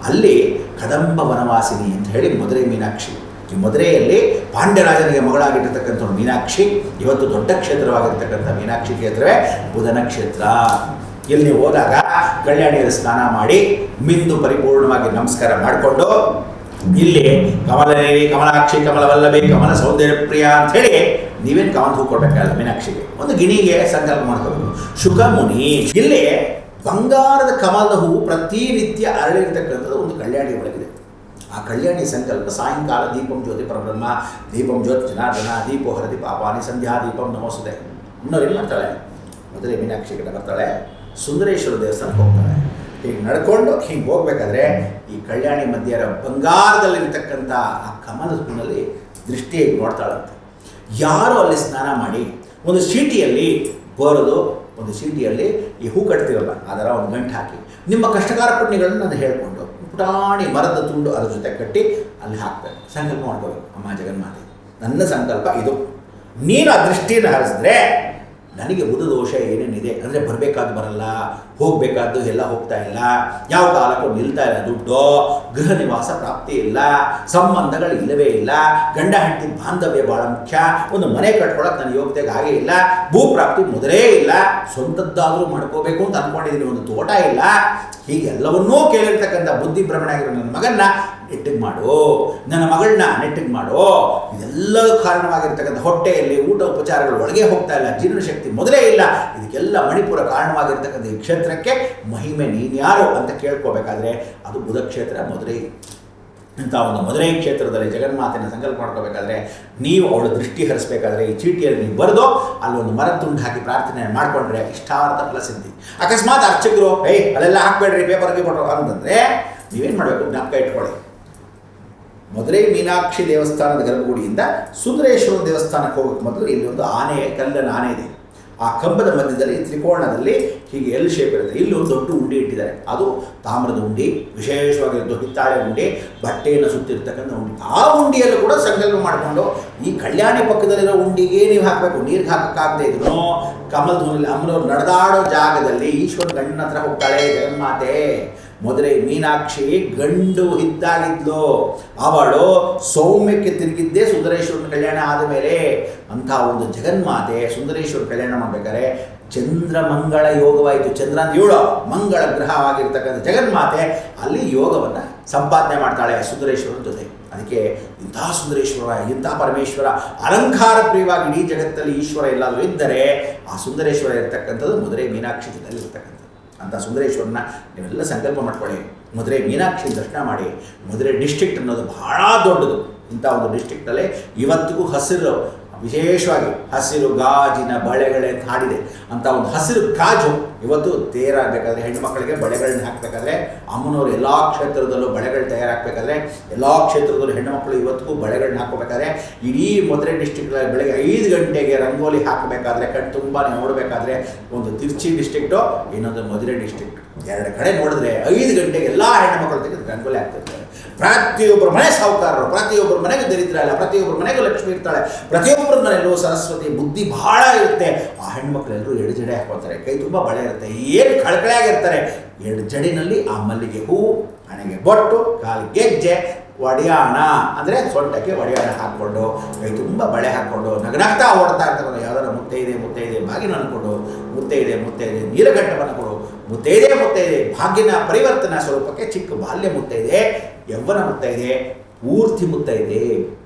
ಅಲ್ಲಿ ಕದಂಬ ವನವಾಸಿನಿ ಅಂತ ಹೇಳಿ ಮೊದಲೇ ಮೀನಾಕ್ಷಿ. ಮದುರೆಯಲ್ಲಿ ಪಾಂಡ್ಯರಾಜನಿಗೆ ಮಗಳಾಗಿರ್ತಕ್ಕಂಥ ಮೀನಾಕ್ಷಿ, ಇವತ್ತು ದೊಡ್ಡ ಕ್ಷೇತ್ರವಾಗಿರ್ತಕ್ಕಂಥ ಮೀನಾಕ್ಷಿ ಕ್ಷೇತ್ರವೇ ಬುಧನ ಕ್ಷೇತ್ರ. ಇಲ್ಲಿ ಹೋದಾಗ ಕಲ್ಯಾಣಿಯಲ್ಲಿ ಸ್ನಾನ ಮಾಡಿ ಮಿಂದು ಪರಿಪೂರ್ಣವಾಗಿ ನಮಸ್ಕಾರ ಮಾಡಿಕೊಂಡು ಇಲ್ಲಿ ಕಮಲನೇರಿ, ಕಮಲಾಕ್ಷಿ, ಕಮಲವಲ್ಲಭೆ, ಕಮಲ ಸೌಂದರ್ಯ ಪ್ರಿಯ ಅಂತ ಹೇಳಿ ನೀವೇನು ಕಮಲ ಹೂ ಕೊಡಬೇಕಲ್ಲ ಮೀನಾಕ್ಷಿಗೆ? ಒಂದು ಗಿಣಿಗೆ ಸಂಕಲ್ಪ ಮಾಡ್ಕೋಬೇಕು. ಶುಕ ಮುನಿ ಇಲ್ಲಿ ಬಂಗಾರದ ಕಮಲದ ಹೂವು ಪ್ರತಿನಿತ್ಯ ಅರಳಿರ್ತಕ್ಕಂಥದ್ದು ಒಂದು ಕಲ್ಯಾಣಿ ಒಳಗಿದೆ. ಆ ಕಲ್ಯಾಣಿ ಸಂಕಲ್ಪ, ಸಾಯಂಕಾಲ ದೀಪಂ ಜ್ಯೋತಿ ಪರಬ್ರಹ್ಮ, ದೀಪಂ ಜ್ಯೋತಿ ಜನಾರ್ದನ, ದೀಪೋ ಹರದಿ ಪಾಪಾನಿ, ಸಂಧ್ಯಾ ದೀಪಂ ನಮೋಸುದೆ ಇನ್ನೋರೆಲ್ಲ ಮಾಡ್ತಾಳೆ ಮದುವೆ ಮೀನಾಕ್ಷಿ ಕಡೆ ಬರ್ತಾಳೆ, ಸುಂದರೇಶ್ವರ ದೇವಸ್ಥಾನಕ್ಕೆ ಹೋಗ್ತಾಳೆ. ಹೀಗೆ ನಡ್ಕೊಂಡು ಹೀಗೆ ಹೋಗ್ಬೇಕಾದ್ರೆ ಈ ಕಲ್ಯಾಣಿ ಮಧ್ಯರ ಬಂಗಾರದಲ್ಲಿರ್ತಕ್ಕಂಥ ಆ ಕಮನದಲ್ಲಿ ದೃಷ್ಟಿ ದೃಷ್ಟಿಯಾಗಿ ನೋಡ್ತಾಳಂತೆ. ಯಾರು ಅಲ್ಲಿ ಸ್ನಾನ ಮಾಡಿ ಒಂದು ಸೀಟಿಯಲ್ಲಿ ಬರೋದು, ಒಂದು ಸೀಟಿಯಲ್ಲಿ ಈ ಹೂ ಕಟ್ತಿರಲ್ಲ, ಅದರ ಒಂದು ಗಂಟು ಹಾಕಿ. ನಿಮ್ಮ ಕಷ್ಟಕಾರ ಪುಣ್ಯಗಳನ್ನು ನಾನು ಹೇಳ್ಕೊಂಡು ಪುಟಾಣಿ ಮರದ ತುಂಡು ಅದ್ರ ಜೊತೆ ಕಟ್ಟಿ ಅಲ್ಲಿ ಹಾಕ್ತಾರೆ. ಸಂಕಲ್ಪ ಮಾಡ್ಕೋಬೇಕು. ಅಮ್ಮ ಜಗನ್ಮಾತೆ, ನನ್ನ ಸಂಕಲ್ಪ ಇದು. ನೀನು ಆ ದೃಷ್ಟಿಯನ್ನು ಹರಿಸಿದ್ರೆ ನನಗೆ ಬುಧ ದೋಷ ಏನೇನಿದೆ? ಅಂದರೆ ಬರಬೇಕಾದ ಬರಲ್ಲ. ಹೋಗಬೇಕಾದ್ದು ಎಲ್ಲ ಹೋಗ್ತಾ ಇಲ್ಲ. ಯಾವ ಕಾಲಕ್ಕೂ ನಿಲ್ತಾ ಇಲ್ಲ ದುಡ್ಡು, ಗೃಹ ನಿವಾಸ ಪ್ರಾಪ್ತಿ ಇಲ್ಲ, ಸಂಬಂಧಗಳು ಇಲ್ಲವೇ ಇಲ್ಲ, ಗಂಡ ಹೆಂಡತಿ ಬಾಂಧವ್ಯ ಭಾಳ ಮುಖ್ಯ, ಒಂದು ಮನೆ ಕಟ್ಕೊಳಕ್ಕೆ ನನ್ನ ಯೋಗ್ಯತೆಗೆ ಆಗೇ ಇಲ್ಲ, ಭೂ ಪ್ರಾಪ್ತಿ ಮೊದಲೇ ಇಲ್ಲ, ಸ್ವಂತದ್ದಾದರೂ ಮಾಡ್ಕೋಬೇಕು ಅಂತ ಅಂದ್ಕೊಂಡಿದ್ದೀನಿ ಒಂದು ತೋಟ ಇಲ್ಲ. ಹೀಗೆಲ್ಲವನ್ನೂ ಕೇಳಿರ್ತಕ್ಕಂಥ ಬುದ್ಧಿ ಭ್ರಮಣ ಆಗಿರೋ ನನ್ನ ಮಗನ್ನ ನೆಟ್ಟಿಗೆ ಮಾಡು. ನನ್ನ ಮಗಳನ್ನ ನೆಟ್ಟಿಗೆ ಮಾಡು. ಇದೆಲ್ಲದೂ ಕಾರಣವಾಗಿರ್ತಕ್ಕಂಥ ಹೊಟ್ಟೆಯಲ್ಲಿ ಊಟ ಉಪಚಾರಗಳು ಒಳಗೆ ಹೋಗ್ತಾ ಇಲ್ಲ ಜೀರ್ಣಶಕ್ತಿ ಮೊದಲೇ ಇಲ್ಲ. ಇದಕ್ಕೆಲ್ಲ ಮಣಿಪುರ ಕಾರಣವಾಗಿರ್ತಕ್ಕಂಥ ಈ ಕ್ಷೇತ್ರಕ್ಕೆ ಮಹಿಮೆ ನೀನ್ಯಾರು ಅಂತ ಕೇಳ್ಕೋಬೇಕಾದ್ರೆ ಅದು ಬುಧ ಕ್ಷೇತ್ರ ಮಧುರೈ. ಇಂಥ ಒಂದು ಮಧುರೈ ಕ್ಷೇತ್ರದಲ್ಲಿ ಜಗನ್ಮಾತೆನ ಸಂಕಲ್ಪ ಮಾಡ್ಕೋಬೇಕಾದ್ರೆ ನೀವು ಅವಳ ದೃಷ್ಟಿ ಹರಿಸ್ಬೇಕಾದ್ರೆ ಈ ಚೀಟಿಯಲ್ಲಿ ನೀವು ಬರೆದು ಅಲ್ಲೊಂದು ಮರ ತುಂಡು ಹಾಕಿ ಪ್ರಾರ್ಥನೆ ಮಾಡಿಕೊಂಡ್ರೆ ಇಷ್ಟಾರ್ಥ ಫಲ ಸಿದ್ಧಿ. ಅಕಸ್ಮಾತ್ ಅರ್ಚಕರು, ಏಯ್, ಅಲ್ಲೆಲ್ಲ ಹಾಕ್ಬೇಡ್ರಿ ಪೇಪರ್ ಕೊಟ್ಟರು ಅಂತಂದರೆ ನೀವೇನು ಮಾಡಬೇಕು? ಜ್ಞಾಪಕ ಇಟ್ಕೊಳ್ಳಿ. ಮಧುರೈ ಮೀನಾಕ್ಷಿ ದೇವಸ್ಥಾನದ ಗರ್ಭಗುಡಿಯಿಂದ ಸುಂದರೇಶ್ವರ ದೇವಸ್ಥಾನಕ್ಕೆ ಹೋಗೋಕ್ಕೆ ಮೊದಲು ಇಲ್ಲಿ ಒಂದು ಆನೆ ಕಲ್ಲನ ಆನೆ ಇದೆ. ಆ ಕಂಬದ ಮಧ್ಯದಲ್ಲಿ ತ್ರಿಕೋಣದಲ್ಲಿ ಹೀಗೆ ಎಲ್ ಶೇಪ್ ಇರುತ್ತೆ. ಇಲ್ಲಿ ಒಂದು ದೊಡ್ಡ ಉಂಡೆ ಇಟ್ಟಿದ್ದಾರೆ. ಅದು ತಾಮ್ರದ ಉಂಡಿ ವಿಶೇಷವಾಗಿರೋದು ಹಿತ್ತಾಳೆ ಉಂಡೆ, ಬಟ್ಟೆಯನ್ನು ಸುತ್ತಿರ್ತಕ್ಕಂಥ ಉಂಡಿ. ಆ ಉಂಡಿಯಲ್ಲೂ ಕೂಡ ಸಂಕಲ್ಪ ಮಾಡಿಕೊಂಡು ಈ ಕಲ್ಯಾಣಿ ಪಕ್ಕದಲ್ಲಿರೋ ಉಂಡಿಗೆ ನೀವು ಹಾಕಬೇಕು. ನೀರಿಗೆ ಹಾಕಕ್ಕಾಗದೇ ಇದ್ರು ಕಮಲಧ್ವನಿಲಿ ಅಮ್ಮನವ್ರು ನಡೆದಾಡೋ ಜಾಗದಲ್ಲಿ ಈಶ್ವರ ಗಂಡನ ಹತ್ರ ಹೋಗ್ತಾಳೆ, ಜಗನ್ಮಾತೆ. ಮೊದಲೇ ಮೀನಾಕ್ಷಿ ಗಂಡು ಹಿದ್ದಾಗಿದ್ಲು ಅವಳು ಸೌಮ್ಯಕ್ಕೆ ತಿರುಗಿದ್ದೇ ಸುಂದರೇಶ್ವರನ ಕಲ್ಯಾಣ ಆದ ಮೇಲೆ ಅಂಥ ಒಂದು ಜಗನ್ಮಾತೆ ಸುಂದರೇಶ್ವರ ಕಲ್ಯಾಣ ಮಾಡ್ಬೇಕಾದ್ರೆ ಚಂದ್ರಮಂಗಳ ಯೋಗವಾಯಿತು. ಚಂದ್ರ ಅಂತ ಏಳು ಮಂಗಳ ಗ್ರಹವಾಗಿರ್ತಕ್ಕಂಥ ಜಗನ್ಮಾತೆ ಅಲ್ಲಿ ಯೋಗವನ್ನು ಸಂಪಾದನೆ ಮಾಡ್ತಾಳೆ ಸುಂದರೇಶ್ವರನ ಜೊತೆ. ಅದಕ್ಕೆ ಇಂಥ ಸುಂದರೇಶ್ವರ, ಇಂಥ ಪರಮೇಶ್ವರ, ಅಲಂಕಾರ ಪ್ರಿಯವಾಗಿ ಇಡೀ ಜಗತ್ತಲ್ಲಿ ಈಶ್ವರ ಎಲ್ಲಾದರೂ ಇದ್ದರೆ ಆ ಸುಂದರೇಶ್ವರ ಇರ್ತಕ್ಕಂಥದ್ದು ಮೊದಲೇ ಮೀನಾಕ್ಷಿ ಜೊತೆಯಲ್ಲಿ ಇರ್ತಕ್ಕಂಥದ್ದು ಅಂಥ ಸುಂದರೇಶ್ವರನ ನೀವೆಲ್ಲ ಸಂಕಲ್ಪ ಮಾಡ್ಕೊಳ್ಳಿ. ಮಧುರೆ ಮೀನಾಕ್ಷಿ ದರ್ಶನ ಮಾಡಿ. ಮಧುರೆ ಡಿಸ್ಟ್ರಿಕ್ಟ್ ಅನ್ನೋದು ಬಹಳ ದೊಡ್ಡದು. ಇಂಥ ಒಂದು ಡಿಸ್ಟಿಕ್ಟಲ್ಲೇ ಇವತ್ತಿಗೂ ಹಸಿರು. ವಿಶೇಷವಾಗಿ ಹಸಿರು ಗಾಜಿನ ಬಳೆಗಳೇ ಹಾಡಿದೆ ಅಂತ ಒಂದು ಹಸಿರು ಗಾಜು ಇವತ್ತು ತೇರಾಗಬೇಕಾದ್ರೆ ಹೆಣ್ಣು ಮಕ್ಕಳಿಗೆ ಬಳೆಗಳನ್ನ ಹಾಕಬೇಕಾದ್ರೆ, ಅಮ್ಮನವರು ಎಲ್ಲ ಕ್ಷೇತ್ರದಲ್ಲೂ ಬಳೆಗಳು ತಯಾರಾಗಬೇಕಾದ್ರೆ, ಎಲ್ಲ ಕ್ಷೇತ್ರದಲ್ಲೂ ಹೆಣ್ಣು ಮಕ್ಕಳು ಇವತ್ತಿಗೂ ಬಳೆಗಳನ್ನ ಹಾಕೋಬೇಕಾದ್ರೆ ಇಡೀ ಮಧುರೆ ಡಿಸ್ಟಿಕ್ನಲ್ಲಿ ಬೆಳಗ್ಗೆ ಐದು ಗಂಟೆಗೆ ರಂಗೋಲಿ ಹಾಕಬೇಕಾದ್ರೆ ಕಣ್ಣು ತುಂಬಾ ನೋಡಬೇಕಾದ್ರೆ ಒಂದು ತಿರ್ಚಿ ಡಿಸ್ಟಿಕ್ಟು ಇನ್ನೊಂದು ಮಧುರೆ ಡಿಸ್ಟಿಕ್ಟ್ ಎರಡು ಕಡೆ ನೋಡಿದ್ರೆ ಐದು ಗಂಟೆಗೆ ಎಲ್ಲ ಹೆಣ್ಣು ಮಕ್ಕಳು ತೆಗೆದು ರಂಗೋಲಿ ಹಾಕ್ತಿರ್ತಾರೆ. ಪ್ರತಿಯೊಬ್ಬರ ಮನೆ ಸಾಹುಕಾರರು, ಪ್ರತಿಯೊಬ್ಬರ ಮನೆಗೂ ದರಿದ್ರ ಇಲ್ಲ ಪ್ರತಿಯೊಬ್ಬರ ಮನೆಗೂ ಲಕ್ಷ್ಮಿ ಇರ್ತಾಳೆ, ಪ್ರತಿಯೊಬ್ಬರ ಮನೆಯಲ್ಲೂ ಸರಸ್ವತಿ ಬುದ್ಧಿ ಬಹಳ ಇರುತ್ತೆ. ಆ ಹೆಣ್ಮಕ್ಳೆಲ್ಲರೂ ಎರಡು ಜಡೆ ಹಾಕೋತಾರೆ ಕೈ ತುಂಬ ಬಳೆ ಇರುತ್ತೆ, ಏನು ಕಳಕಳೆಯಾಗಿರ್ತಾರೆ. ಎರಡು ಜಡಿನಲ್ಲಿ ಆ ಮಲ್ಲಿಗೆ ಹೂ, ಹಣೆಗೆ ಬೊಟ್ಟು, ಕಾಲು ಗೆಜ್ಜೆ, ಒಡೆಯಾಣ, ಅಂದರೆ ಸೊಂಟಕ್ಕೆ ಒಡೆಯಾಣ ಹಾಕ್ಕೊಂಡು, ಕೈ ತುಂಬ ಬಳೆ ಹಾಕ್ಕೊಂಡು ನಗನಾಗ್ತಾ ಓಡ್ತಾ ಇರ್ತಾರೆ. ಯಾವ್ದಾರ ಮುತ್ತೆ ಇದೆ ಮುತ್ತೆ ಇದೆ ಬಾಗಿನ ಅನ್ಕೊಂಡು ಮುತ್ತೆ ಇದೆ ಮುತ್ತೆ ಇದೆ ನೀಲಗಂಠವನ್ನು ಕೊಡು, ಮುತ್ತೆ ಇದೆ ಮುತ್ತೆ ಇದೆ, ಭಾಗ್ಯನ ಪರಿವರ್ತನಾ ಸ್ವರೂಪಕ್ಕೆ ಚಿಕ್ಕ ಬಾಲ್ಯ ಮುತ್ತೆ ಇದೆ. ಯೌವನ ಮುತ್ತ ಇದೆ ಪೂರ್ತಿ ಮುತ್ತ ಇದೆ.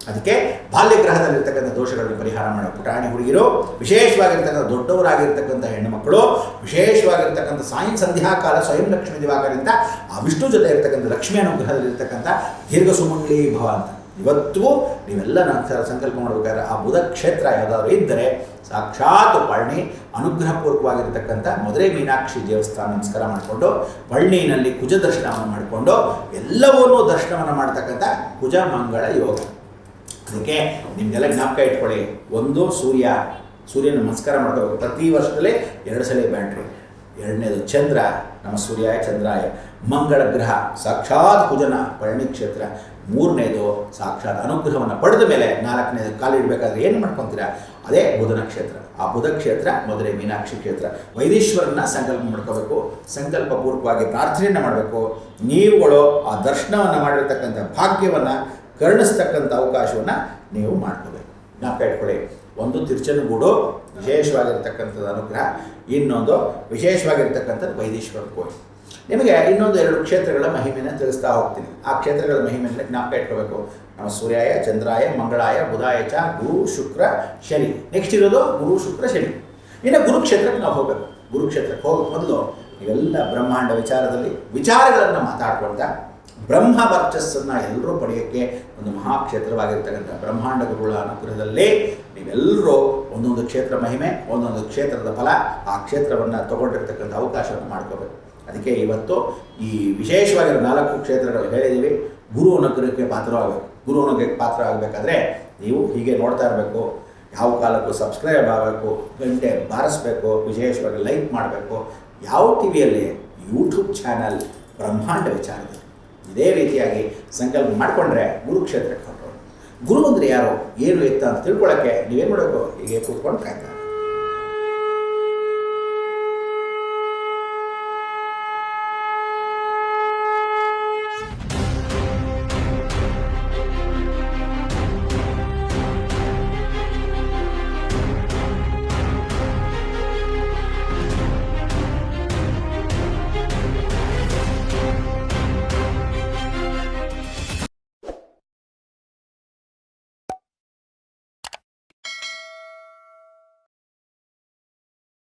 ಅದಕ್ಕೆ ಬಾಲ್ಯಗ್ರಹದಲ್ಲಿರ್ತಕ್ಕಂಥ ದೋಷಗಳನ್ನು ಪರಿಹಾರ ಮಾಡೋ. ಪುಟಾಣಿ ಹುಡುಗಿರು, ವಿಶೇಷವಾಗಿರ್ತಕ್ಕಂಥ ದೊಡ್ಡವರಾಗಿರ್ತಕ್ಕಂಥ ಹೆಣ್ಣುಮಕ್ಕಳು, ವಿಶೇಷವಾಗಿರ್ತಕ್ಕಂಥ ಸಾಯಂ ಸಂಧ್ಯಾಕಾಲ, ಸ್ವಯಂ ಲಕ್ಷ್ಮೀ ದಿವಾಕರಿಂದ ಆ ವಿಷ್ಣು ಜೊತೆ ಇರ್ತಕ್ಕಂಥ ಲಕ್ಷ್ಮಿ ಅನುಗ್ರಹದಲ್ಲಿರ್ತಕ್ಕಂಥ ದೀರ್ಘ ಸುಮಂಗಲಿ ಭವ ಅಂತ. ಇವತ್ತು ನೀವೆಲ್ಲ ನಂತರ ಸಂಕಲ್ಪ ಮಾಡಬೇಕಾದ್ರೆ ಆ ಬುಧ ಕ್ಷೇತ್ರ ಯಾವುದಾದ್ರೂ ಇದ್ದರೆ ಸಾಕ್ಷಾತ್ ಪಳನಿ ಅನುಗ್ರಹಪೂರ್ವಕವಾಗಿರ್ತಕ್ಕಂಥ ಮಧುರೈ ಮೀನಾಕ್ಷಿ ದೇವಸ್ಥಾನ ನಮಸ್ಕಾರ ಮಾಡಿಕೊಂಡು ಪಳನಿನಲ್ಲಿ ಕುಜ ದರ್ಶನವನ್ನು ಮಾಡಿಕೊಂಡು, ಎಲ್ಲವನ್ನೂ ದರ್ಶನವನ್ನು ಮಾಡ್ತಕ್ಕಂಥ ಕುಜ ಮಂಗಳ ಯೋಗ. ಅದಕ್ಕೆ ನಿಮಗೆಲ್ಲ ಜ್ಞಾಪಕ ಇಟ್ಕೊಳ್ಳಿ, ಒಂದು ಸೂರ್ಯ, ಸೂರ್ಯನ ನಮಸ್ಕಾರ ಮಾಡ್ಕೋಬೇಕು. ಪ್ರತಿ ವರ್ಷದಲ್ಲೇ ಎರಡು ಸಲ ಬ್ಯಾಟ್ರಿ. ಎರಡನೇದು ಚಂದ್ರ ನಮ್ಮ ಸೂರ್ಯ ಚಂದ್ರಾಯ. ಮಂಗಳ ಗ್ರಹ, ಸಾಕ್ಷಾತ್ ಕುಜನ ಪಳನಿ ಕ್ಷೇತ್ರ. ಮೂರನೇದು ಸಾಕ್ಷಾತ್ ಅನುಗ್ರಹವನ್ನು ಪಡೆದ ಮೇಲೆ ನಾಲ್ಕನೇದು ಕಾಲಿಡಬೇಕಾದ್ರೆ ಏನು ಮಾಡ್ಕೊತೀರಾ? ಅದೇ ಬುಧನ ಕ್ಷೇತ್ರ. ಆ ಬುಧ ಕ್ಷೇತ್ರ ಮೊದಲೇ ಮೀನಾಕ್ಷಿ ಕ್ಷೇತ್ರ. ವೈದೇಶ್ವರನ್ನ ಸಂಕಲ್ಪ ಮಾಡ್ಕೋಬೇಕು, ಸಂಕಲ್ಪಪೂರ್ವಕವಾಗಿ ಪ್ರಾರ್ಥನೆಯನ್ನು ಮಾಡಬೇಕು. ನೀವುಗಳು ಆ ದರ್ಶನವನ್ನು ಮಾಡಿರ್ತಕ್ಕಂಥ ಭಾಗ್ಯವನ್ನು ಕರುಣಿಸ್ತಕ್ಕಂಥ ಅವಕಾಶವನ್ನು ನೀವು ಮಾಡ್ಕೋಬೇಕು. ಜ್ಞಾಪಕ ಇಟ್ಕೊಳ್ಳಿ. ಒಂದು ತಿರುಚನಗೂಡು ವಿಶೇಷವಾಗಿರ್ತಕ್ಕಂಥದ್ದು ಅನುಗ್ರಹ, ಇನ್ನೊಂದು ವಿಶೇಷವಾಗಿರ್ತಕ್ಕಂಥದ್ದು ವೈದೇಶ್ವರ ಕೋಟೆ ನಿಮಗೆ ಇನ್ನೊಂದು ಎರಡು ಕ್ಷೇತ್ರಗಳ ಮಹಿಮೆಯನ್ನು ತಿಳಿಸ್ತಾ ಹೋಗ್ತೀನಿ. ಆ ಕ್ಷೇತ್ರಗಳ ಮಹಿಮೆಯನ್ನು ಜ್ಞಾಪಕ ಇಟ್ಕೋಬೇಕು. ನಮ್ಮ ಸೂರ್ಯಾಯ, ಚಂದ್ರಾಯ, ಮಂಗಳಾಯ, ಬುಧಾಯ ಚ, ಗುರು, ಶುಕ್ರ, ಶನಿ. ನೆಕ್ಸ್ಟ್ ಇರೋದು ಗುರು, ಶುಕ್ರ, ಶನಿ. ಇನ್ನು ಗುರುಕ್ಷೇತ್ರಕ್ಕೆ ನಾವು ಹೋಗಬೇಕು. ಗುರುಕ್ಷೇತ್ರಕ್ಕೆ ಹೋಗೋ ಮೊದಲು ಇವೆಲ್ಲ ಬ್ರಹ್ಮಾಂಡ ವಿಚಾರದಲ್ಲಿ ವಿಚಾರಗಳನ್ನು ಮಾತಾಡ್ಕೊಳ್ತಾ ಬ್ರಹ್ಮ ವರ್ಚಸ್ಸನ್ನು ಎಲ್ಲರೂ ಪಡೆಯೋಕ್ಕೆ ಒಂದು ಮಹಾಕ್ಷೇತ್ರವಾಗಿರ್ತಕ್ಕಂಥ ಬ್ರಹ್ಮಾಂಡ ಗುರುಗಳ ಅನುಗ್ರಹದಲ್ಲಿ ನೀವೆಲ್ಲರೂ ಒಂದೊಂದು ಕ್ಷೇತ್ರ ಮಹಿಮೆ, ಒಂದೊಂದು ಕ್ಷೇತ್ರದ ಫಲ ಆ ಕ್ಷೇತ್ರವನ್ನು ತಗೊಂಡಿರ್ತಕ್ಕಂಥ ಅವಕಾಶವನ್ನು ಮಾಡ್ಕೋಬೇಕು. ಅದಕ್ಕೆ ಇವತ್ತು ಈ ವಿಶೇಷವಾಗಿರೋ ನಾಲ್ಕು ಕ್ಷೇತ್ರಗಳು ಹೇಳಿದ್ದೀವಿ. ಗುರು ಅನುಗ್ರಹಕ್ಕೆ ಪಾತ್ರವಾಗಬೇಕು. ಗುರು ಅನುಗ್ರಹಕ್ಕೆ ಪಾತ್ರ ಆಗಬೇಕಾದ್ರೆ ನೀವು ಹೀಗೆ ನೋಡ್ತಾ ಇರಬೇಕು. ಯಾವ ಕಾಲಕ್ಕೂ ಸಬ್ಸ್ಕ್ರೈಬ್ ಆಗಬೇಕು. ಗಂಟೆ ಬಾರಿಸ್ಬೇಕು. ವಿಶೇಷವಾಗಿ ಲೈಕ್ ಮಾಡಬೇಕು. ಯಾವ ಟಿ ವಿಯಲ್ಲಿ ಯೂಟ್ಯೂಬ್ ಚಾನಲ್ ಬ್ರಹ್ಮಾಂಡ ವಿಚಾರದಲ್ಲಿ. ಇದೇ ರೀತಿಯಾಗಿ ಸಂಕಲ್ಪ ಮಾಡಿಕೊಂಡ್ರೆ ಗುರುಕ್ಷೇತ್ರಕ್ಕೆ ಹೊರಟು ಗುರು ಅಂದರೆ ಯಾರು? ಏನು ಎತ್ತ ಅಂತ ತಿಳ್ಕೊಳ್ಳೋಕ್ಕೆ ನೀವೇನು ಮಾಡಬೇಕು? ಹೀಗೆ ಕೂತ್ಕೊಂಡು ಕಾಯ್ತಾ